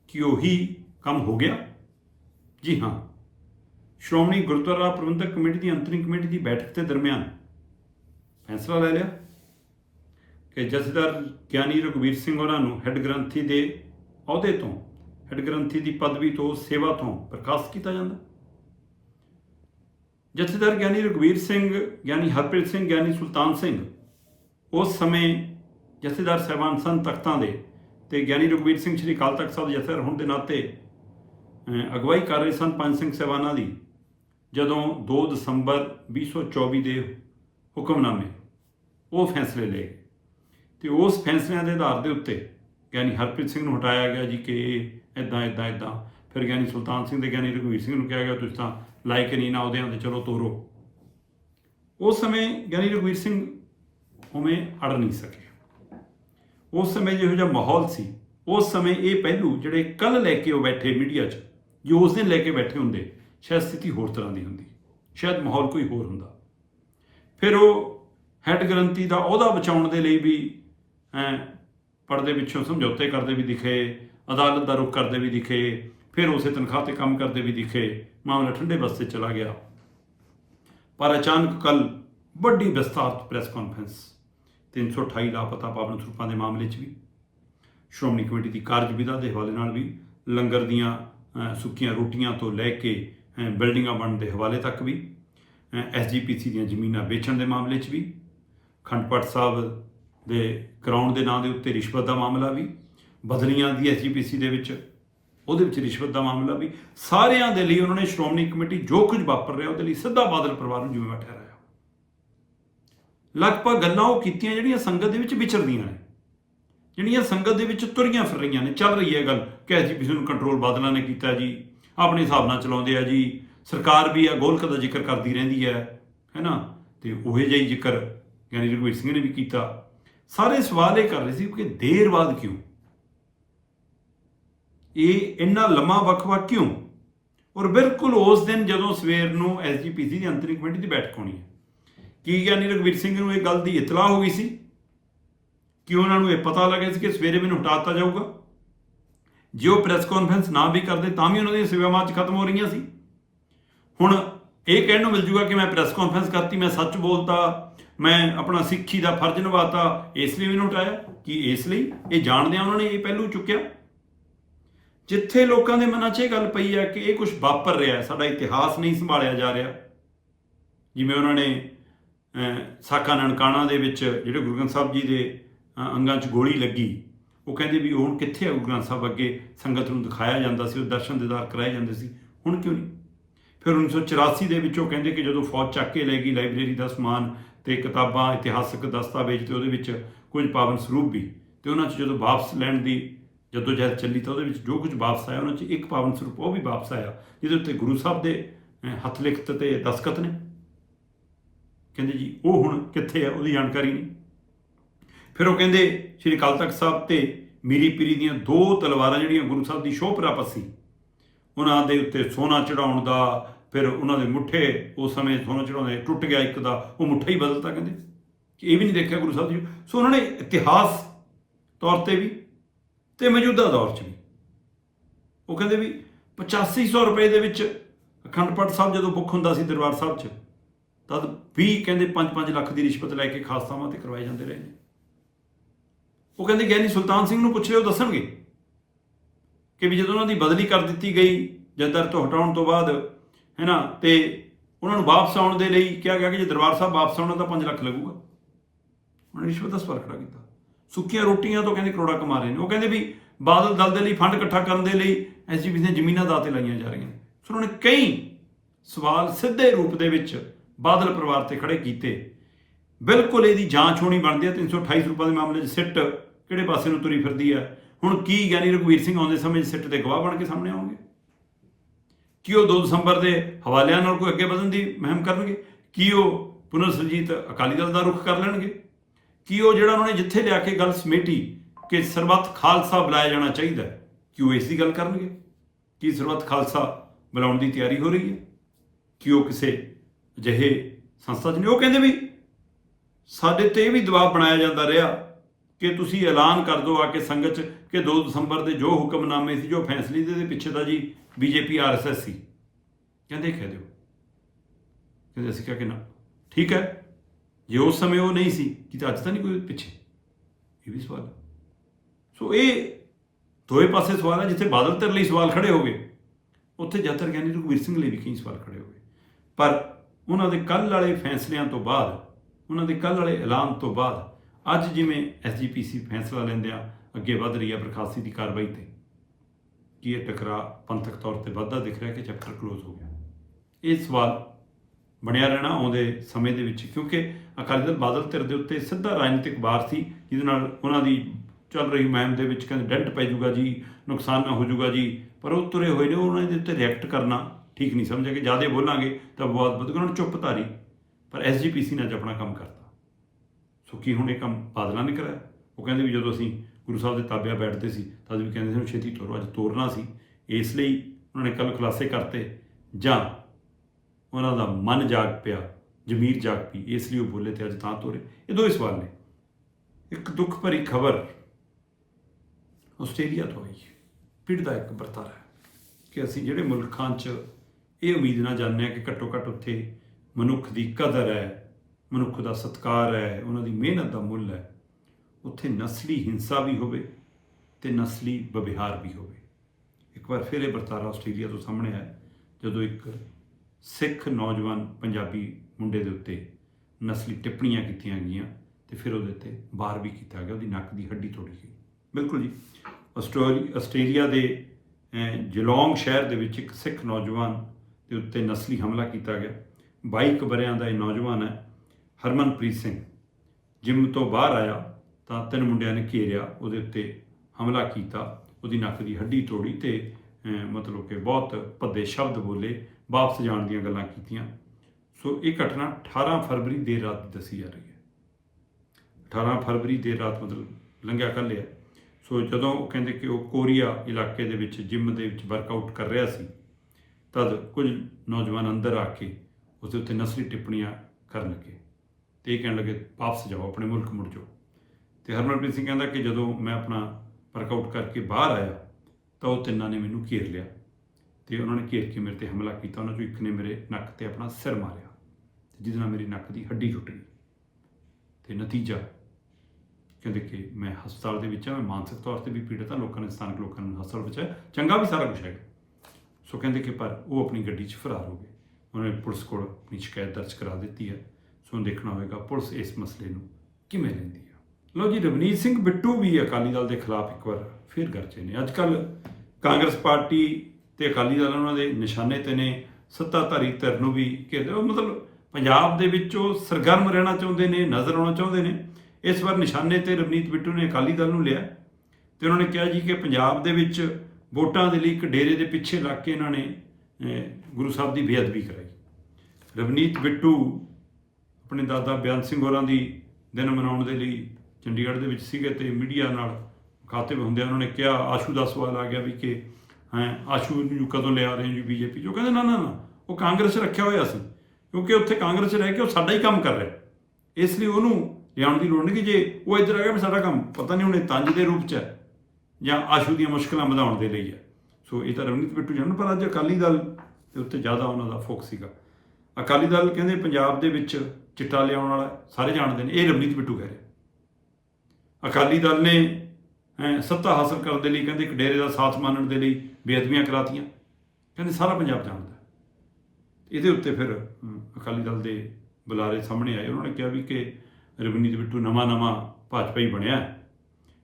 ਕਿ ਉਹੀ ਕੰਮ ਹੋ ਗਿਆ? ਜੀ ਹਾਂ। ਸ਼੍ਰੋਮਣੀ ਗੁਰਦੁਆਰਾ ਪ੍ਰਬੰਧਕ ਕਮੇਟੀ ਦੀ ਅੰਤਰਿਮ ਕਮੇਟੀ ਦੀ ਬੈਠਕ ਦੇ ਦਰਮਿਆਨ ਫੈਸਲਾ ਲੈ ਲਿਆ ਕਿ ਜਥੇਦਾਰ ਗਿਆਨੀ ਰਘਵੀਰ ਸਿੰਘ ਹੋਰਾਂ ਨੂੰ ਹੈੱਡ ਗ੍ਰੰਥੀ ਦੇ ਅਹੁਦੇ ਤੋਂ, ਹੈੱਡ ਗ੍ਰੰਥੀ ਦੀ ਪਦਵੀ ਤੋਂ, ਸੇਵਾ ਤੋਂ ਬਰਖਾਸਤ ਕੀਤਾ ਜਾਂਦਾ। ਜਥੇਦਾਰ ਗਿਆਨੀ ਰਘਵੀਰ ਸਿੰਘ, ਗਿਆਨੀ ਹਰਪ੍ਰੀਤ ਸਿੰਘ, ਗਿਆਨੀ ਸੁਲਤਾਨ ਸਿੰਘ, ਉਸ ਸਮੇਂ ਜਥੇਦਾਰ ਸਹਿਬਾਨ ਸਨ ਤਖਤਾਂ ਦੇ ਤੇ ਗਿਆਨੀ ਰਘਵੀਰ ਸਿੰਘ ਸ੍ਰੀ ਅਕਾਲ ਤਖਤ ਸਾਹਿਬ ਦੇ ਜਥੇਦਾਰ ਹੋਣ ਦੇ ਨਾਤੇ ਅਗਵਾਈ ਕਰ ਰਹੇ ਸਨ ਪੰਜ ਸਿੰਘ ਸਹਿਬਾਨਾਂ ਦੀ, ਜਦੋਂ 2 ਦਸੰਬਰ 2024 ਦੇ ਹੁਕਮਨਾਮੇ, ਉਹ ਫੈਸਲੇ ਲਏ। ਗਏ ਤੇ ਉਸ ਫੈਸਲਿਆਂ ਦੇ ਆਧਾਰ ਦੇ ਉੱਤੇ ਗਿਆਨੀ ਹਰਪ੍ਰੀਤ ਸਿੰਘ ਨੂੰ ਹਟਾਇਆ ਗਿਆ ਜੀ ਕਿ ਇਦਾਂ ਇਦਾਂ ਇਦਾਂ ਫਿਰ ਗਿਆਨੀ ਸੁਲਤਾਨ ਸਿੰਘ ਦੇ ਗਿਆਨੀ ਰਘਵੀਰ ਸਿੰਘ ਨੂੰ ਕਿਹਾ ਗਿਆ, ਤੁਸੀਂ ਤਾਂ ਲਾਇਕ ਨਹੀਂ ਨਾ ਉਹਦੇ ਤੇ ਚਲੋ ਤੋਰੋ। ਉਸ ਸਮੇਂ ਗਿਆਨੀ ਰਘਵੀਰ ਸਿੰਘ ਉਵੇਂ ਅੜ ਨਹੀਂ ਸਕੇ। ਉਸ ਸਮੇਂ ਜਿਹੋ ਜਿਹਾ ਮਾਹੌਲ ਸੀ। ਉਸ ਸਮੇਂ ਇਹ ਪਹਿਲੂ ਜਿਹੜੇ ਕੱਲ ਲੈ ਕੇ ਉਹ ਬੈਠੇ ਮੀਡੀਆ 'ਚ, ਜੋ ਉਸ ਦਿਨ ਲੈ ਕੇ ਬੈਠੇ ਹੁੰਦੇ, ਸ਼ਾਇਦ ਸਥਿਤੀ ਹੋਰ ਤਰ੍ਹਾਂ ਦੀ ਹੁੰਦੀ। ਸ਼ਾਇਦ ਮਾਹੌਲ ਕੋਈ ਹੋਰ ਹੁੰਦਾ। ਫਿਰ ਉਹ ਹੈੱਡ ਗਰੰਟੀ ਦਾ ਉਹਦਾ ਬਚਾਉਣ ਦੇ ਲਈ ਵੀ ਐ ਪਰਦੇ ਪਿੱਛੋਂ ਸਮਝੌਤੇ ਕਰਦੇ ਵੀ ਦਿਖੇ, ਅਦਾਲਤ ਦਾ ਰੁਖ ਕਰਦੇ ਵੀ ਦਿਖੇ, ਫਿਰ ਉਸੇ ਤਨਖਾਹ ਤੇ ਕੰਮ ਕਰਦੇ ਵੀ ਦਿਖੇ। ਮਾਮਲਾ ਠੰਡੇ ਬਸਤੇ ਚਲਾ ਗਿਆ। ਪਰ ਅਚਾਨਕ ਕੱਲ ਵੱਡੀ ਵਿਸਤਾਰਤ ਪ੍ਰੈਸ ਕਾਨਫਰੰਸ 328 ਲਾਪਤਾ ਪਾਵਨ ਸਰੂਪਾਂ ਦੇ ਮਾਮਲੇ 'ਚ ਵੀ, ਸ਼੍ਰੋਮਣੀ ਕਮੇਟੀ ਦੀ ਕਾਰਜਵਿਧਾ ਦੇ ਹਵਾਲੇ ਨਾਲ ਵੀ, ਲੰਗਰ ਦੀਆਂ ਸੁੱਕੀਆਂ ਰੋਟੀਆਂ ਤੋਂ ਲੈ ਕੇ ਬਿਲਡਿੰਗਾਂ ਬਣਨ ਦੇ ਹਵਾਲੇ ਤੱਕ ਵੀ ਐਸਜੀਪੀਸੀ ਦੀਆਂ ਜ਼ਮੀਨਾਂ ਵੇਚਣ ਦੇ ਮਾਮਲੇ 'ਚ ਵੀ ਖੰਡਪਟ ਸਾਹਿਬ ਦੇ ਗਰਾਊਂਡ ਦੇ ਨਾਂ ਦੇ ਉੱਤੇ ਰਿਸ਼ਵਤ ਦਾ ਮਾਮਲਾ ਵੀ, ਬਦਲੀਆਂ ਦੀ ਐਸਜੀਪੀਸੀ ਦੇ ਵਿੱਚ ਉਹਦੇ ਵਿੱਚ ਰਿਸ਼ਵਤ ਦਾ ਮਾਮਲਾ ਵੀ ਸਾਰਿਆਂ ਦੇ ਲਈ ਉਹਨਾਂ ਨੇ ਸ਼੍ਰੋਮਣੀ ਕਮੇਟੀ ਜੋ ਕੁਝ ਵਾਪਰ ਰਿਹਾ ਉਹਦੇ ਲਈ ਸਿੱਧਾ ਬਾਦਲ ਪਰਿਵਾਰ ਨੂੰ ਜ਼ਿੰਮੇਵਾਰ ਠਹਿਰਾਇਆ ਲਗਭਗ ਗੱਲਾਂ ਉਹ ਕੀਤੀਆਂ ਜਿਹੜੀਆਂ ਸੰਗਤ ਦੇ ਵਿੱਚ ਵਿਚਰਦੀਆਂ ਨੇ, ਜਿਹੜੀਆਂ ਸੰਗਤ ਦੇ ਵਿੱਚ ਤੁਰੀਆਂ ਫਿਰ ਰਹੀਆਂ ਨੇ, ਚੱਲ ਰਹੀ ਹੈ ਗੱਲ। ਕਿ ਐਸਜੀਪੀਸੀ ਨੂੰ ਕੰਟਰੋਲ ਬਾਦਲਾਂ ਨੇ ਕੀਤਾ ਜੀ, ਆਪਣੇ ਹਿਸਾਬ ਨਾਲ ਚਲਾਉਂਦੇ ਆ ਜੀ, ਸਰਕਾਰ ਵੀ ਆ, ਗੋਲਕ ਦਾ ਜ਼ਿਕਰ ਕਰਦੀ ਰਹਿੰਦੀ ਹੈ, ਹੈਨਾ? ਤੇ ਉਹੇ ਜਿਹੀ ਜ਼ਿਕਰ ਗਿਆਨੀ ਰਘਵੀਰ ਸਿੰਘ ਨੇ ਵੀ ਕੀਤਾ। ਸਾਰੇ ਸਵਾਲ ਇਹ ਕਰ ਰਹੇ ਸੀ ਕਿ ਦੇਰ ਬਾਅਦ ਕਿਉਂ? ਇਹ ਇੰਨਾ ਲੰਮਾ ਵਕਫਾ ਕਿਉਂ? ਔਰ ਬਿਲਕੁਲ ਉਸ ਦਿਨ ਜਦੋਂ ਸਵੇਰ ਨੂੰ ਐਸਜੀਪੀਸੀ ਦੀ ਅੰਤਰਿਮ ਕਮੇਟੀ ਦੀ ਬੈਠਕ ਹੋਣੀ ਹੈ। ਕੀ ਗਿਆਨੀ ਰਘਵੀਰ ਸਿੰਘ ਨੂੰ ਇਹ ਗੱਲ ਦੀ ਇਤਲਾਹ ਹੋ ਗਈ ਸੀ? ਕਿ ਉਹਨਾਂ ਨੂੰ ਇਹ ਪਤਾ ਲੱਗਿਆ ਸੀ ਕਿ ਸਵੇਰੇ ਮੈਨੂੰ ਹਟਾ ਦਿੱਤਾ ਜਾਊਗਾ? ਜੇ ਉਹ ਪ੍ਰੈਸ ਕਾਨਫਰੰਸ ਨਾ ਵੀ ਕਰਦੇ ਤਾਂ ਵੀ ਉਹਨਾਂ ਦੀਆਂ ਸੇਵਾਵਾਂ ਚ ਖਤਮ ਹੋ ਰਹੀਆਂ ਸੀ? ਹੁਣ ਇਹ ਕਹਿਣ ਨੂੰ ਮਿਲ ਜੂਗਾ ਕਿ ਮੈਂ ਪ੍ਰੈਸ ਕਾਨਫਰੰਸ ਕਰਤੀ, ਮੈਂ ਸੱਚ ਬੋਲਤਾ, ਮੈਂ ਆਪਣਾ ਸਿੱਖੀ ਦਾ ਫਰਜ਼ ਨਿਭਾਤਾ, ਇਸ ਲਈ ਮੈਨੂੰ ਹਟਾਇਆ? ਕਿ ਇਸ ਲਈ? ਇਹ ਜਾਣਦਿਆਂ ਉਹਨਾਂ ਨੇ ਇਹ ਪਹਿਲੂ ਚੁੱਕਿਆ? ਜਿੱਥੇ ਲੋਕਾਂ ਦੇ ਮਨਾਂ 'ਚ ਇਹ ਗੱਲ ਪਈ ਹੈ ਕਿ ਇਹ ਕੁਝ ਵਾਪਰ ਰਿਹਾ ਸਾਡਾ ਇਤਿਹਾਸ ਨਹੀਂ ਸੰਭਾਲਿਆ ਜਾ ਰਿਹਾ। ਜਿਵੇਂ ਉਹਨਾਂ ਨੇ ਸਾਕਾ ਨਨਕਾਣਾ ਦੇ ਵਿੱਚ ਜਿਹੜੇ ਗੁਰੂ ਗ੍ਰੰਥ ਸਾਹਿਬ ਜੀ ਦੇ ਅੰਗਾਂ 'ਚ ਗੋਲੀ ਲੱਗੀ, ਉਹ ਕਹਿੰਦੇ ਵੀ ਹੁਣ ਕਿੱਥੇ ਆ ਗੁਰੂ ਗ੍ਰੰਥ ਸਾਹਿਬ ਅੱਗੇ ਸੰਗਤ ਨੂੰ ਦਿਖਾਇਆ ਜਾਂਦਾ ਸੀ, ਉਹ ਦਰਸ਼ਨ ਦੀਦਾਰ ਕਰਾਏ ਜਾਂਦੇ ਸੀ, ਹੁਣ ਕਿਉਂ ਨਹੀਂ? ਫਿਰ 1984 ਦੇ ਵਿੱਚ ਉਹ ਕਹਿੰਦੇ ਕਿ ਜਦੋਂ ਫੌਜ ਚੱਕ ਕੇ ਲੈ ਗਈ ਲਾਇਬ੍ਰੇਰੀ ਦਾ ਸਮਾਨ ਤੇ ਕਿਤਾਬਾਂ, ਇਤਿਹਾਸਕ ਦਸਤਾਵੇਜ਼ ਤੇ ਉਹਦੇ ਵਿੱਚ ਕੁਝ ਪਾਵਨ ਸਰੂਪ ਵੀ, ਤੇ ਉਹਨਾਂ 'ਚ ਜਦੋਂ ਵਾਪਸ ਲੈਣ ਦੀ ਜਦੋਂ ਜਦ ਚੱਲੀ ਤਾਂ ਉਹਦੇ ਵਿੱਚ ਜੋ ਕੁਝ ਵਾਪਸ ਆਇਆ, ਉਹਨਾਂ 'ਚ ਇੱਕ ਪਾਵਨ ਸਰੂਪ ਉਹ ਵੀ ਵਾਪਸ ਆਇਆ, ਜਿਹਦੇ ਉੱਤੇ ਗੁਰੂ ਸਾਹਿਬ ਦੇ ਹੱਥ ਲਿਖਤ ਤੇ ਦਸਖਤ ਨੇ। ਕਹਿੰਦੇ ਜੀ, ਉਹ ਹੁਣ ਕਿੱਥੇ ਹੈ ਉਹਦੀ ਜਾਣਕਾਰੀ ਨਹੀਂ। ਫਿਰ ਉਹ ਕਹਿੰਦੇ, ਸ਼੍ਰੀ ਅਕਾਲ ਤਖਤ ਸਾਹਿਬ ਤੇ ਮੀਰੀ ਪੀਰੀ ਦੀਆਂ ਦੋ ਤਲਵਾਰਾਂ ਜਿਹੜੀਆਂ ਗੁਰੂ ਸਾਹਿਬ ਦੀ ਸ਼ੋਭ ਪ੍ਰਾਪਤ ਸੀ, ਉਹਨਾਂ ਦੇ ਉੱਤੇ ਸੋਨਾ ਚੜਾਉਣ ਦਾ, ਫਿਰ ਉਹਨਾਂ ਦੇ ਮੁੱਠੇ ਉਸ ਸਮੇਂ ਸੋਨਾ ਚੜਾਉਂਦੇ ਟੁੱਟ ਗਿਆ ਇੱਕ ਦਾ, ਉਹ ਮੁੱਠਾ ਹੀ ਬਦਲਤਾ, ਕਹਿੰਦੇ। ਕਿ ਇਹ ਵੀ ਨਹੀਂ ਦੇਖਿਆ ਗੁਰੂ ਸਾਹਿਬ ਜੀ। ਸੋ ਉਹਨਾਂ ਨੇ ਇਤਿਹਾਸ ਤੌਰ ਤੇ ਵੀ ਤੇ ਮੌਜੂਦਾ ਦੌਰ 'ਚ ਵੀ। ਉਹ ਕਹਿੰਦੇ ਵੀ 8500 ਰੁਪਏ ਦੇ ਵਿੱਚ ਅਖੰਡ ਪਾਠ ਸਾਹਿਬ ਜਦੋਂ ਬੁੱਕ ਹੁੰਦਾ ਸੀ ਦਰਬਾਰ ਸਾਹਿਬ 'ਚ, ਤਦ ਵੀ ਕਹਿੰਦੇ 5-5 ਲੱਖ ਦੀ ਰਿਸ਼ਵਤ ਲੈ ਕੇ ਖਾਲਸਥਾਵਾਂ ਤੇ ਕਰਵਾਏ ਜਾਂਦੇ ਰਹੇ ਨੇ। ਉਹ ਕਹਿੰਦੇ ਗਿਆਨੀ ਸੁਲਤਾਨ ਸਿੰਘ ਨੂੰ ਪੁੱਛ ਲਿਓ, ਦੱਸਣਗੇ ਕਿ ਵੀ ਜਦੋਂ ਉਹਨਾਂ ਦੀ ਬਦਲੀ ਕਰ ਦਿੱਤੀ ਗਈ ਜਦਰ ਤੋਂ ਹਟਾਉਣ ਤੋਂ ਬਾਅਦ ਹੈ ਨਾ ਤੇ ਉਹਨਾਂ ਨੂੰ ਵਾਪਸ ਆਉਣ ਦੇ ਲਈ ਕਿਹਾ ਗਿਆ ਕਿ ਜੇ ਦਰਬਾਰ ਸਾਹਿਬ ਵਾਪਸ ਆਉਣਾ ਤਾਂ 5 ਲੱਖ ਲੱਗੂਗਾ। ਉਹਨਾਂ ਰਿਸ਼ਵਤ ਦਾ ਸਵਾਲ ਖੜਾ ਕੀਤਾ। ਸੁੱਕੀਆਂ ਰੋਟੀਆਂ ਤੋਂ ਕਹਿੰਦੇ ਕਰੋੜਾ ਕਮਾ ਰਹੇ ਨੇ। ਉਹ ਕਹਿੰਦੇ ਵੀ ਬਾਦਲ ਦਲ ਦੇ ਲਈ, ਫੰਡ ਇਕੱਠਾ ਕਰਨ ਦੇ ਲਈ ਐਸਜੀਪੀ ਦੀਆਂ ਜ਼ਮੀਨਾਂ ਦਾਤੇ ਲਾਈਆਂ ਜਾ ਰਹੀਆਂ ਨੇ। ਸੋ ਉਹਨਾਂ ਨੇ ਕਈ ਸਵਾਲ ਸਿੱਧੇ ਰੂਪ ਦੇ ਵਿੱਚ ਬਾਦਲ ਪਰਿਵਾਰ ਤੇ ਖੜੇ ਕੀਤੇ। ਬਿਲਕੁਲ ਇਹਦੀ ਜਾਂਚ ਹੋਣੀ ਬਣਦੀ ਹੈ 328 ਰੁਪਏ ਦੇ ਮਾਮਲੇ 'ਚ ਸਿੱਟ ਕਿਹੜੇ ਪਾਸੇ ਨੂੰ ਤੁਰੀ ਫਿਰਦੀ ਹੈ। ਹੁਣ ਕੀ ਗਿਆਨੀ ਰਘਵੀਰ ਸਿੰਘ ਆਉਂਦੇ ਸਮੇਂ 'ਚ ਸਿੱਟ ਦੇ ਗਵਾਹ ਬਣ ਕੇ ਸਾਹਮਣੇ ਆਉਣਗੇ? ਕੀ ਉਹ 2 ਦਸੰਬਰ ਦੇ ਹਵਾਲਿਆਂ ਨਾਲ ਕੋਈ ਅੱਗੇ ਵਧਣ ਦੀ ਮਹਿਮ ਕਰਨਗੇ? ਕੀ ਉਹ ਪੁਨਰ ਸੁਰਜੀਤ ਅਕਾਲੀ ਦਲ ਦਾ ਰੁਖ ਕਰ ਲੈਣਗੇ? ਕਿ ਉਹ ਜਿਹੜਾ ਉਹਨਾਂ ਨੇ ਜਿੱਥੇ ਲਿਆ ਕੇ ਗੱਲ ਸਮੇਟੀ ਕਿ ਸਰਬੱਤ ਖਾਲਸਾ ਬੁਲਾਇਆ ਜਾਣਾ ਚਾਹੀਦਾ ਕਿ ਉਹ ਇਸ ਦੀ ਗੱਲ ਕਰਨਗੇ? ਕੀ ਸਰਬੱਤ ਖਾਲਸਾ ਬੁਲਾਉਣ ਦੀ ਤਿਆਰੀ ਹੋ ਰਹੀ ਹੈ? ਕਿ ਉਹ ਕਿਸੇ ਅਜਿਹੇ ਸੰਸਥਾ 'ਚ ਨਹੀਂ ਉਹ ਕਹਿੰਦੇ ਵੀ ਸਾਡੇ ਤੇ ਇਹ ਵੀ ਦਬਾਅ ਬਣਾਇਆ ਜਾਂਦਾ ਰਿਹਾ ਕਿ ਤੁਸੀਂ ਐਲਾਨ ਕਰ ਦਿਓ ਆ ਕੇ ਸੰਗਤ 'ਚ ਕਿ 2 ਦਸੰਬਰ ਦੇ ਜੋ ਹੁਕਮਨਾਮੇ ਸੀ, ਜੋ ਫੈਸਲੇ ਦੇ ਪਿੱਛੇ ਦਾ ਜੀ ਬੀਜੇਪੀ ਆਰਐਸਐਸ ਸੀ। ਕਹਿੰਦੇ, ਕਹਿ ਦਿਓ। ਕਹਿੰਦੇ ਅਸੀਂ ਕਿਹਾ ਕਿ ਨਾ। ਠੀਕ ਹੈ? ਜੇ ਉਸ ਸਮੇਂ ਉਹ ਨਹੀਂ ਸੀ, ਕਿ ਤਾਂ ਅੱਜ ਤਾਂ ਨਹੀਂ ਕੋਈ ਪਿੱਛੇ? ਇਹ ਵੀ ਸਵਾਲ ਸੋ ਇਹ ਦੋਵੇਂ ਪਾਸੇ ਸਵਾਲ ਹੈ, ਜਿੱਥੇ ਬਾਦਲ ਧਿਰ ਲਈ ਸਵਾਲ ਖੜੇ ਹੋ ਗਏ, ਉੱਥੇ ਜਤਰ ਗਿਆਨੀ ਰਘਵੀਰ ਸਿੰਘ ਲਈ ਵੀ ਕਈ ਸਵਾਲ ਖੜੇ ਹੋ ਗਏ। ਪਰ ਉਹਨਾਂ ਦੇ ਕੱਲ ਵਾਲੇ ਫੈਸਲਿਆਂ ਤੋਂ ਬਾਅਦ, ਉਹਨਾਂ ਦੇ ਕੱਲ ਵਾਲੇ ਐਲਾਨ ਤੋਂ ਬਾਅਦ, ਅੱਜ ਜਿਵੇਂ ਐਸਜੀਪੀਸੀ ਫੈਸਲਾ ਲੈਂਦਿਆਂ ਅੱਗੇ ਵਧ ਰਹੀ ਹੈ ਬਰਖਾਸਤੀ ਦੀ ਕਾਰਵਾਈ ਤੇ, ਕੀ ਇਹ ਟਕਰਾ ਪੰਥਕ ਤੌਰ ਤੇ ਵੱਧਦਾ ਦਿਖ ਰਿਹਾ ਕਿ ਚੈਪਟਰ ਕਲੋਜ਼ ਹੋ ਗਿਆ? ਇਹ ਸਵਾਲ ਬਣਿਆ ਰਹਿਣਾ ਆਉਂਦੇ ਸਮੇਂ ਦੇ ਵਿੱਚ, ਕਿਉਂਕਿ ਅਕਾਲੀ ਦਲ ਬਾਦਲ ਧਿਰ ਦੇ ਉੱਤੇ ਸਿੱਧਾ ਰਾਜਨੀਤਿਕ ਵਾਰ ਸੀ, ਜਿਹਦੇ ਨਾਲ ਉਹਨਾਂ ਦੀ ਚੱਲ ਰਹੀ ਮਹਿਮ ਦੇ ਵਿੱਚ ਕਹਿੰਦੇ ਡੈਂਟ ਪੈ ਜਾਊਗਾ ਜੀ, ਨੁਕਸਾਨ ਨਾ ਹੋ ਜਾਊਗਾ ਜੀ, ਪਰ ਉਹ ਤੁਰੇ ਹੋਏ ਨੇ ਉਹਨਾਂ ਦੇ ਉੱਤੇ ਰਿਐਕਟ ਕਰਨਾ ਠੀਕ ਨਹੀਂ ਸਮਝਿਆ ਕਿ ਜ਼ਿਆਦਾ ਬੋਲਾਂਗੇ ਤਾਂ ਬਹੁਤ ਵਧੂਗਾ ਉਹਨਾਂ ਨੇ ਚੁੱਪ ਧਾਰੀ। ਪਰ ਐਸਜੀਪੀਸੀ ਨੇ ਅੱਜ ਆਪਣਾ ਕੰਮ ਕਰਤਾ। ਸੋ ਕੀ ਹੁਣ ਇਹ ਕੰਮ ਬਾਦਲਾਂ ਨੇ ਕਰਾਇਆ? ਉਹ ਕਹਿੰਦੇ ਵੀ ਜਦੋਂ ਅਸੀਂ ਗੁਰੂ ਸਾਹਿਬ ਦੇ ਤਾਬਿਆ ਬੈਠਦੇ ਸੀ ਤਦ ਵੀ ਕਹਿੰਦੇ ਸੀ ਹੁਣ ਛੇਤੀ ਤੋਰੋ, ਅੱਜ ਤੋਰਨਾ ਸੀ। ਇਸ ਲਈ ਉਹਨਾਂ ਨੇ ਕੱਲ ਖੁਲਾਸੇ ਕਰਤੇ, ਜਾਂ ਉਹਨਾਂ ਦਾ ਮਨ ਜਾਗ ਪਿਆ, ਜ਼ਮੀਰ ਜਾਗ ਪਈ, ਇਸ ਲਈ ਉਹ ਬੋਲੇ ਤੇ ਅੱਜ ਤਾਂ ਤੋਰੇ। ਇਹ ਦੋ ਹੀ ਸਵਾਲ ਨੇ। ਇੱਕ ਦੁੱਖ ਭਰੀ ਖਬਰ ਆਸਟ੍ਰੇਲੀਆ ਤੋਂ ਆਈ। ਪੀੜ ਦਾ ਇੱਕ ਵਰਤਾਰਾ ਹੈ ਕਿ ਅਸੀਂ ਜਿਹੜੇ ਮੁਲਕਾਂ 'ਚ ਇਹ ਉਮੀਦ ਨਾ ਜਾਣਦੇ ਹਾਂ ਕਿ ਘੱਟੋ ਘੱਟ ਉੱਥੇ ਮਨੁੱਖ ਦੀ ਕਦਰ ਹੈ, ਮਨੁੱਖ ਦਾ ਸਤਿਕਾਰ ਹੈ, ਉਹਨਾਂ ਦੀ ਮਿਹਨਤ ਦਾ ਮੁੱਲ ਹੈ, ਉੱਥੇ ਨਸਲੀ ਹਿੰਸਾ ਵੀ ਹੋਵੇ ਤੇ ਨਸਲੀ ਵਿਵਹਾਰ ਵੀ ਹੋਵੇ। ਇੱਕ ਵਾਰ ਫਿਰ ਇਹ ਵਰਤਾਰਾ ਆਸਟ੍ਰੇਲੀਆ ਤੋਂ ਸਾਹਮਣੇ ਆਇਆ, ਜਦੋਂ ਇੱਕ ਸਿੱਖ ਨੌਜਵਾਨ ਪੰਜਾਬੀ ਮੁੰਡੇ ਦੇ ਉੱਤੇ ਨਸਲੀ ਟਿੱਪਣੀਆਂ ਕੀਤੀਆਂ ਗਈਆਂ ਤੇ ਫਿਰ ਉਹਦੇ ਤੇ ਵਾਰ ਵੀ ਕੀਤਾ ਗਿਆ ਉਹਦੀ ਨੱਕ ਦੀ ਹੱਡੀ ਤੋੜੀ ਗਈ। ਬਿਲਕੁਲ ਜੀ। ਆਸਟ੍ਰੇਲੀ- ਆਸਟ੍ਰੇਲੀਆ ਦੇ ਅਹ, ਜਲੌਂਗ ਸ਼ਹਿਰ ਦੇ ਵਿੱਚ ਇੱਕ ਸਿੱਖ ਨੌਜਵਾਨ ਦੇ ਉੱਤੇ ਨਸਲੀ ਹਮਲਾ ਕੀਤਾ ਗਿਆ। 22 ਕੁ ਵਰ੍ਹਿਆਂ ਦਾ ਇਹ ਨੌਜਵਾਨ ਹੈ ਹਰਮਨਪ੍ਰੀਤ ਸਿੰਘ। ਜਿਮ ਤੋਂ ਬਾਹਰ ਆਇਆ ਤਾਂ ਤਿੰਨ ਮੁੰਡਿਆਂ ਨੇ ਘੇਰਿਆ ਉਹਦੇ ਉੱਤੇ ਹਮਲਾ ਕੀਤਾ ਉਹਦੀ ਨੱਕ ਦੀ ਹੱਡੀ ਤੋੜੀ ਤੇ ਮਤਲਬ ਕਿ ਬਹੁਤ ਭੱਦੇ ਸ਼ਬਦ ਬੋਲੇ ਵਾਪਸ ਜਾਣ ਦੀਆਂ ਗੱਲਾਂ ਕੀਤੀਆਂ। ਸੋ ਇਹ ਘਟਨਾ 18 ਫਰਵਰੀ ਦੇਰ ਰਾਤ ਦੱਸੀ ਜਾ ਰਹੀ ਹੈ। 18 ਫਰਵਰੀ ਦੇਰ ਰਾਤ ਮਤਲਬ ਲੰਘਿਆ ਕੱਲ੍ਹ ਹੈ ਸੋ ਜਦੋਂ ਉਹ ਕਹਿੰਦੇ ਕਿ ਉਹ ਕੋਰੀਆ ਇਲਾਕੇ ਦੇ ਵਿੱਚ ਜਿਮ ਦੇ ਵਿੱਚ ਵਰਕਆਊਟ ਕਰ ਰਿਹਾ ਸੀ, ਤਦ ਕੁਝ ਨੌਜਵਾਨ ਅੰਦਰ ਆ ਕੇ ਉਸ ਦੇ ਉੱਤੇ ਨਸਲੀ ਟਿੱਪਣੀਆਂ ਕਰਨ ਲੱਗੇ ਤੇ ਇਹ ਕਹਿਣ ਲੱਗੇ, ਵਾਪਸ ਜਾਓ, ਆਪਣੇ ਮੁਲਕ ਮੁੜ ਜਾਓ। ਤੇ ਹਰਮਨਪ੍ਰੀਤ ਸਿੰਘ ਕਹਿੰਦਾ ਕਿ ਜਦੋਂ ਮੈਂ ਆਪਣਾ ਵਰਕਆਊਟ ਕਰਕੇ ਬਾਹਰ ਆਇਆ, ਤਾਂ ਉਹ ਤਿੰਨਾਂ ਨੇ ਮੈਨੂੰ ਘੇਰ ਲਿਆ। ਤੇ ਉਹਨਾਂ ਨੇ ਘੇਰ ਕੇ ਮੇਰੇ ਤੇ ਹਮਲਾ ਕੀਤਾ, ਉਹਨਾਂ ਚੋਂ ਇੱਕ ਨੇ ਮੇਰੇ ਨੱਕ ਤੇ ਆਪਣਾ ਸਿਰ ਮਾਰਿਆ, ਜਿਹਦੇ ਨਾਲ ਮੇਰੀ ਨੱਕ ਦੀ ਹੱਡੀ ਟੁੱਟ ਗਈ। ਤੇ ਨਤੀਜਾ ਕਹਿੰਦੇ ਕਿ ਮੈਂ ਹਸਪਤਾਲ ਦੇ ਵਿੱਚ ਹਾਂ ਮੈਂ ਮਾਨਸਿਕ ਤੌਰ ਤੇ ਵੀ ਪੀੜਤ ਹਾਂ ਲੋਕਾਂ ਨੇ ਸਥਾਨਕ ਲੋਕਾਂ ਨੂੰ ਹਸਪਤਾਲ ਵਿੱਚ ਚੰਗਾ ਵੀ ਸਾਰਾ ਕੁਝ ਹੈਗਾ। ਸੋ ਕਹਿੰਦੇ ਕਿ ਪਰ ਉਹ ਆਪਣੀ ਗੱਡੀ 'ਚ ਫਰਾਰ ਹੋ ਗਏ। ਉਹਨਾਂ ਨੇ ਪੁਲਿਸ ਕੋਲ ਆਪਣੀ ਸ਼ਿਕਾਇਤ ਦਰਜ ਕਰਾ ਦਿੱਤੀ ਹੈ। ਸੋ ਦੇਖਣਾ ਹੋਵੇਗਾ ਪੁਲਿਸ ਇਸ ਮਸਲੇ ਨੂੰ ਕਿਵੇਂ ਲੈਂਦੀ ਹੈ ਲਓ ਜੀ, ਰਵਨੀਤ ਸਿੰਘ ਬਿੱਟੂ ਵੀ ਅਕਾਲੀ ਦਲ ਦੇ ਖਿਲਾਫ ਇੱਕ ਵਾਰ ਫਿਰ ਗਰਜੇ ਨੇ। ਅੱਜ ਕੱਲ ਕਾਂਗਰਸ ਪਾਰਟੀ ਤੇ ਅਕਾਲੀ ਦਲ ਉਹਨਾਂ ਦੇ ਨਿਸ਼ਾਨੇ ਤੇ ਨੇ, ਸੱਤਾਧਾਰੀ ਧਿਰ ਨੂੰ ਵੀ ਘੇਰਦੇ ਉਹ ਮਤਲਬ ਪੰਜਾਬ ਦੇ ਵਿੱਚ ਉਹ ਸਰਗਰਮ ਰਹਿਣਾ ਚਾਹੁੰਦੇ ਨੇ, ਨਜ਼ਰ ਆਉਣਾ ਚਾਹੁੰਦੇ ਨੇ। ਇਸ ਵਾਰ ਨਿਸ਼ਾਨੇ ਤੇ ਰਵਨੀਤ ਬਿੱਟੂ ਨੇ ਅਕਾਲੀ ਦਲ ਨੂੰ ਲਿਆ ਤੇ ਉਹਨਾਂ ਨੇ ਕਿਹਾ ਜੀ ਕਿ ਪੰਜਾਬ ਦੇ ਵਿੱਚ ਵੋਟਾਂ ਦੇ ਲਈ ਇੱਕ ਡੇਰੇ ਦੇ ਪਿੱਛੇ ਲੱਗ ਕੇ ਇਹਨਾਂ ਨੇ ਗੁਰੂ ਸਾਹਿਬ ਦੀ ਬੇਅਦਬੀ ਕਰਾਈ। ਰਵਨੀਤ ਬਿੱਟੂ ਆਪਣੇ ਦਾਦਾ ਬਿਆਨ ਸਿੰਘ ਹੋਰਾਂ ਦੀ ਦਿਨ ਮਨਾਉਣ ਦੇ ਲਈ ਚੰਡੀਗੜ੍ਹ ਦੇ ਵਿੱਚ ਸੀਗੇ ਤੇ ਮੀਡੀਆ ਨਾਲ ਖਾਤੇ ਹੁੰਦਿਆਂ ਉਹਨਾਂ ਨੇ ਕਿਹਾ, ਆਸ਼ੂ ਦਾ ਸਵਾਲ ਆ ਗਿਆ ਵੀ ਕਿ ਹੈ ਆਸ਼ੂ ਨੂੰ ਕਦੋਂ ਲਿਆ ਰਹੇ ਹੋ ਜੀ ਬੀਜੇਪੀ ਜੋ ਕਹਿੰਦੇ ਨਾ ਨਾ ਨਾ ਉਹ ਕਾਂਗਰਸ 'ਚ ਰੱਖਿਆ ਹੋਇਆ ਸੀ। ਕਿਉਂਕਿ ਉੱਥੇ ਕਾਂਗਰਸ 'ਚ ਰਹਿ ਕੇ ਉਹ ਸਾਡਾ ਹੀ ਕੰਮ ਕਰ ਰਿਹਾ। ਇਸ ਲਈ ਉਹਨੂੰ ਲਿਆਉਣ ਦੀ ਲੋੜ ਨਹੀਂ ਕਿ ਜੇ ਉਹ ਇੱਧਰ ਆ ਗਿਆ ਵੀ ਸਾਡਾ ਕੰਮ ਪਤਾ ਨਹੀਂ ਉਹਨੇ ਤੰਜ ਦੇ ਰੂਪ 'ਚ ਹੈ ਜਾਂ ਆਸ਼ੂ ਦੀਆਂ ਮੁਸ਼ਕਲਾਂ ਵਧਾਉਣ ਦੇ ਲਈ ਹੈ। ਸੋ ਇਹ ਤਾਂ ਰਵਨੀਤ ਬਿੱਟੂ ਜਾਣ ਪਰ ਅੱਜ ਅਕਾਲੀ ਦਲ ਦੇ ਉੱਤੇ ਜ਼ਿਆਦਾ ਉਹਨਾਂ ਦਾ ਫੋਕਸ ਸੀਗਾ। ਅਕਾਲੀ ਦਲ ਕਹਿੰਦੇ ਪੰਜਾਬ ਦੇ ਵਿੱਚ ਚਿੱਟਾ ਲਿਆਉਣ ਵਾਲਾ ਸਾਰੇ ਜਾਣਦੇ ਨੇ ਇਹ ਰਵਨੀਤ ਬਿੱਟੂ ਕਹਿ ਰਿਹਾ। ਅਕਾਲੀ ਦਲ ਨੇ ਹੈਂ, ਸੱਤਾ ਹਾਸਲ ਕਰਨ ਦੇ ਲਈ ਕਹਿੰਦੇ ਇੱਕ ਡੇਰੇ ਦਾ ਸਾਥ ਮੰਨਣ ਦੇ ਲਈ ਬੇਅਦਬੀਆਂ ਕਰਾਤੀਆਂ। ਕਹਿੰਦੇ ਸਾਰਾ ਪੰਜਾਬ ਜਾਣਦਾ। ਇਹਦੇ ਉੱਤੇ ਫਿਰ ਅਕਾਲੀ ਦਲ ਦੇ ਬੁਲਾਰੇ ਸਾਹਮਣੇ ਆਏ। ਉਹਨਾਂ ਨੇ ਕਿਹਾ ਵੀ ਕਿ ਰਵਨੀਤ ਬਿੱਟੂ ਨਵਾਂ ਨਵਾਂ ਭਾਜਪਾ ਹੀ। ਬਣਿਆ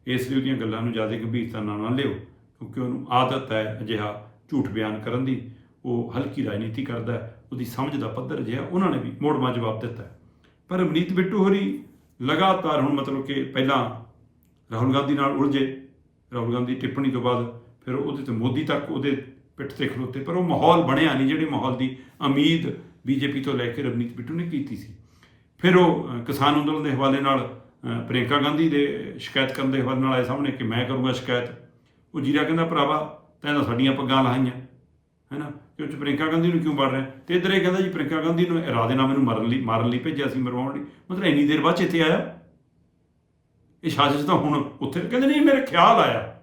ਇਸ ਲਈ ਉਹਦੀਆਂ ਗੱਲਾਂ ਨੂੰ ਜ਼ਿਆਦਾ ਗੰਭੀਰਤਾ ਨਾਲ ਨਾ ਲਿਓ, ਕਿਉਂਕਿ ਉਹਨੂੰ ਆਦਤ ਹੈ ਅਜਿਹਾ ਝੂਠ ਬਿਆਨ ਕਰਨ ਦੀ। ਉਹ ਹਲਕੀ ਰਾਜਨੀਤੀ ਕਰਦਾ ਉਹਦੀ ਸਮਝ ਦਾ ਪੱਧਰ ਜਿਹਾ ਉਹਨਾਂ ਨੇ ਵੀ ਮੋੜਮਾ ਜਵਾਬ ਦਿੱਤਾ ਪਰ ਰਵਨੀਤ ਬਿੱਟੂ ਹੋਰੀ ਲਗਾਤਾਰ ਹੁਣ ਮਤਲਬ ਕਿ ਪਹਿਲਾਂ ਰਾਹੁਲ ਗਾਂਧੀ ਨਾਲ ਉਲਝੇ। ਰਾਹੁਲ ਗਾਂਧੀ ਦੀ ਟਿੱਪਣੀ ਤੋਂ ਬਾਅਦ ਫਿਰ ਉਹਦੇ ਤੇ ਮੋਦੀ ਤੱਕ ਉਹਦੇ ਪਿੱਠ ਤੇ ਖਲੋਤੇ ਪਰ ਉਹ ਮਾਹੌਲ ਬਣਿਆ ਨਹੀਂ ਜਿਹੜੇ ਮਾਹੌਲ ਦੀ ਉਮੀਦ ਬੀਜੇਪੀ ਤੋਂ ਲੈ ਕੇ ਰਵਨੀਤ ਬਿੱਟੂ ਨੇ ਕੀਤੀ ਸੀ। ਫਿਰ ਉਹ ਕਿਸਾਨ ਅੰਦੋਲਨ ਦੇ ਹਵਾਲੇ ਨਾਲ ਅ, ਗਾਂਧੀ ਦੇ ਸ਼ਿਕਾਇਤ ਕਰਨ ਦੇ ਹਵਾਲੇ ਨਾਲ ਆਏ ਸਾਹਮਣੇ ਕਿ ਮੈਂ ਕਰੂੰਗਾ ਸ਼ਿਕਾਇਤ। ਉਹ ਜੀਰਾ ਕਹਿੰਦਾ ਭਰਾਵਾ ਤੈਂ ਤਾਂ ਸਾਡੀਆਂ ਪੱਗਾਂ ਲਾਹੀਆਂ। ਹੈਨਾ? ਕਿ ਉਹ 'ਚ ਗਾਂਧੀ ਨੂੰ ਕਿਉਂ ਵੜ ਰਿਹਾ? ਤੇ ਇਧਰ ਇਹ ਕਹਿੰਦਾ ਜੀ ਪ੍ਰਿਯੰਕਾ ਗਾਂਧੀ ਨੂੰ ਇਰਾਦੇ ਨਾਲ ਮੈਨੂੰ ਮਾਰਨ ਲਈ ਮਾਰਨ ਲਈ ਭੇਜਿਆ ਸੀ ਮਰਵਾਉਣ ਲਈ। ਮਤਲਬ ਇੰਨੀ ਦੇਰ ਬਾਅਦ 'ਚ ਇੱਥੇ ਆਇਆ। ਇਹ ਸਾਜ਼ਿਸ਼ ਤਾਂ ਹੁਣ ਉੱਥੇ ਕਹਿੰਦੇ ਨਹੀਂ ਮੇਰੇ ਖਿਆਲ ਆਇਆ।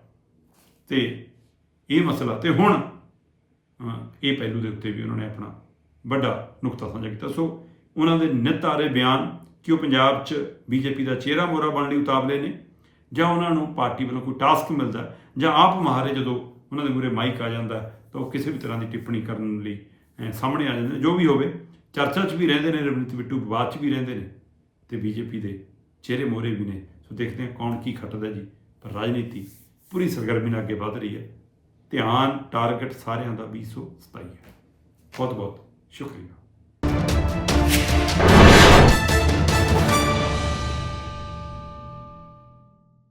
ਤੇ ਇਹ ਮਸਲਾ ਤੇ ਹੁਣ ਇਹ ਪਹਿਲੂ ਦੇ ਉੱਤੇ ਵੀ ਉਹਨਾਂ ਨੇ ਆਪਣਾ ਵੱਡਾ ਨੁਕਤਾ ਸਾਂਝਾ ਕੀਤਾ। ਸੋ ਉਹਨਾਂ ਦੇ ਨਿਤ ਆ ਰਹੇ ਬਿਆਨ ਕਿ ਉਹ ਪੰਜਾਬ 'ਚ ਬੀਜੇਪੀ ਦਾ ਚਿਹਰਾ ਮੋਰਾ ਬਣਨ ਲਈ ਉਤਾਵਲੇ ਨੇ ਜਾਂ ਉਹਨਾਂ ਨੂੰ ਪਾਰਟੀ ਵੱਲੋਂ ਕੋਈ ਟਾਸਕ ਮਿਲਦਾ ਜਾਂ ਆਪ ਮਹਾਰੇ ਜਦੋਂ ਉਹਨਾਂ ਦੇ ਮੂਰੇ ਮਾਈਕ ਆ ਜਾਂਦਾ ਤਾਂ ਉਹ ਕਿਸੇ ਵੀ ਤਰ੍ਹਾਂ ਦੀ ਟਿੱਪਣੀ ਕਰਨ ਲਈ ਸਾਹਮਣੇ ਆ ਜਾਂਦੇ ਨੇ। ਜੋ ਵੀ ਹੋਵੇ, ਚਰਚਾ 'ਚ ਵੀ ਰਹਿੰਦੇ ਨੇ, ਰਵਨੀਤ ਬਿੱਟੂ, ਵਿਵਾਦ 'ਚ ਵੀ ਰਹਿੰਦੇ ਨੇ ਤੇ ਬੀਜੇਪੀ ਦੇ ਚਿਹਰੇ ਮੋਰੇ ਵੀ ਨੇ। ਸੋ ਦੇਖਦੇ ਹਾਂ ਕੌਣ ਕੀ ਖੱਟਦਾ ਜੀ। ਪਰ ਰਾਜਨੀਤੀ ਪੂਰੀ ਸਰਗਰਮੀ ਨਾਲ ਅੱਗੇ ਵਧ ਰਹੀ ਹੈ। ਧਿਆਨ ਟਾਰਗੇਟ ਸਾਰਿਆਂ ਦਾ 227 ਹੈ। ਬਹੁਤ ਬਹੁਤ ਸ਼ੁਕਰੀਆ।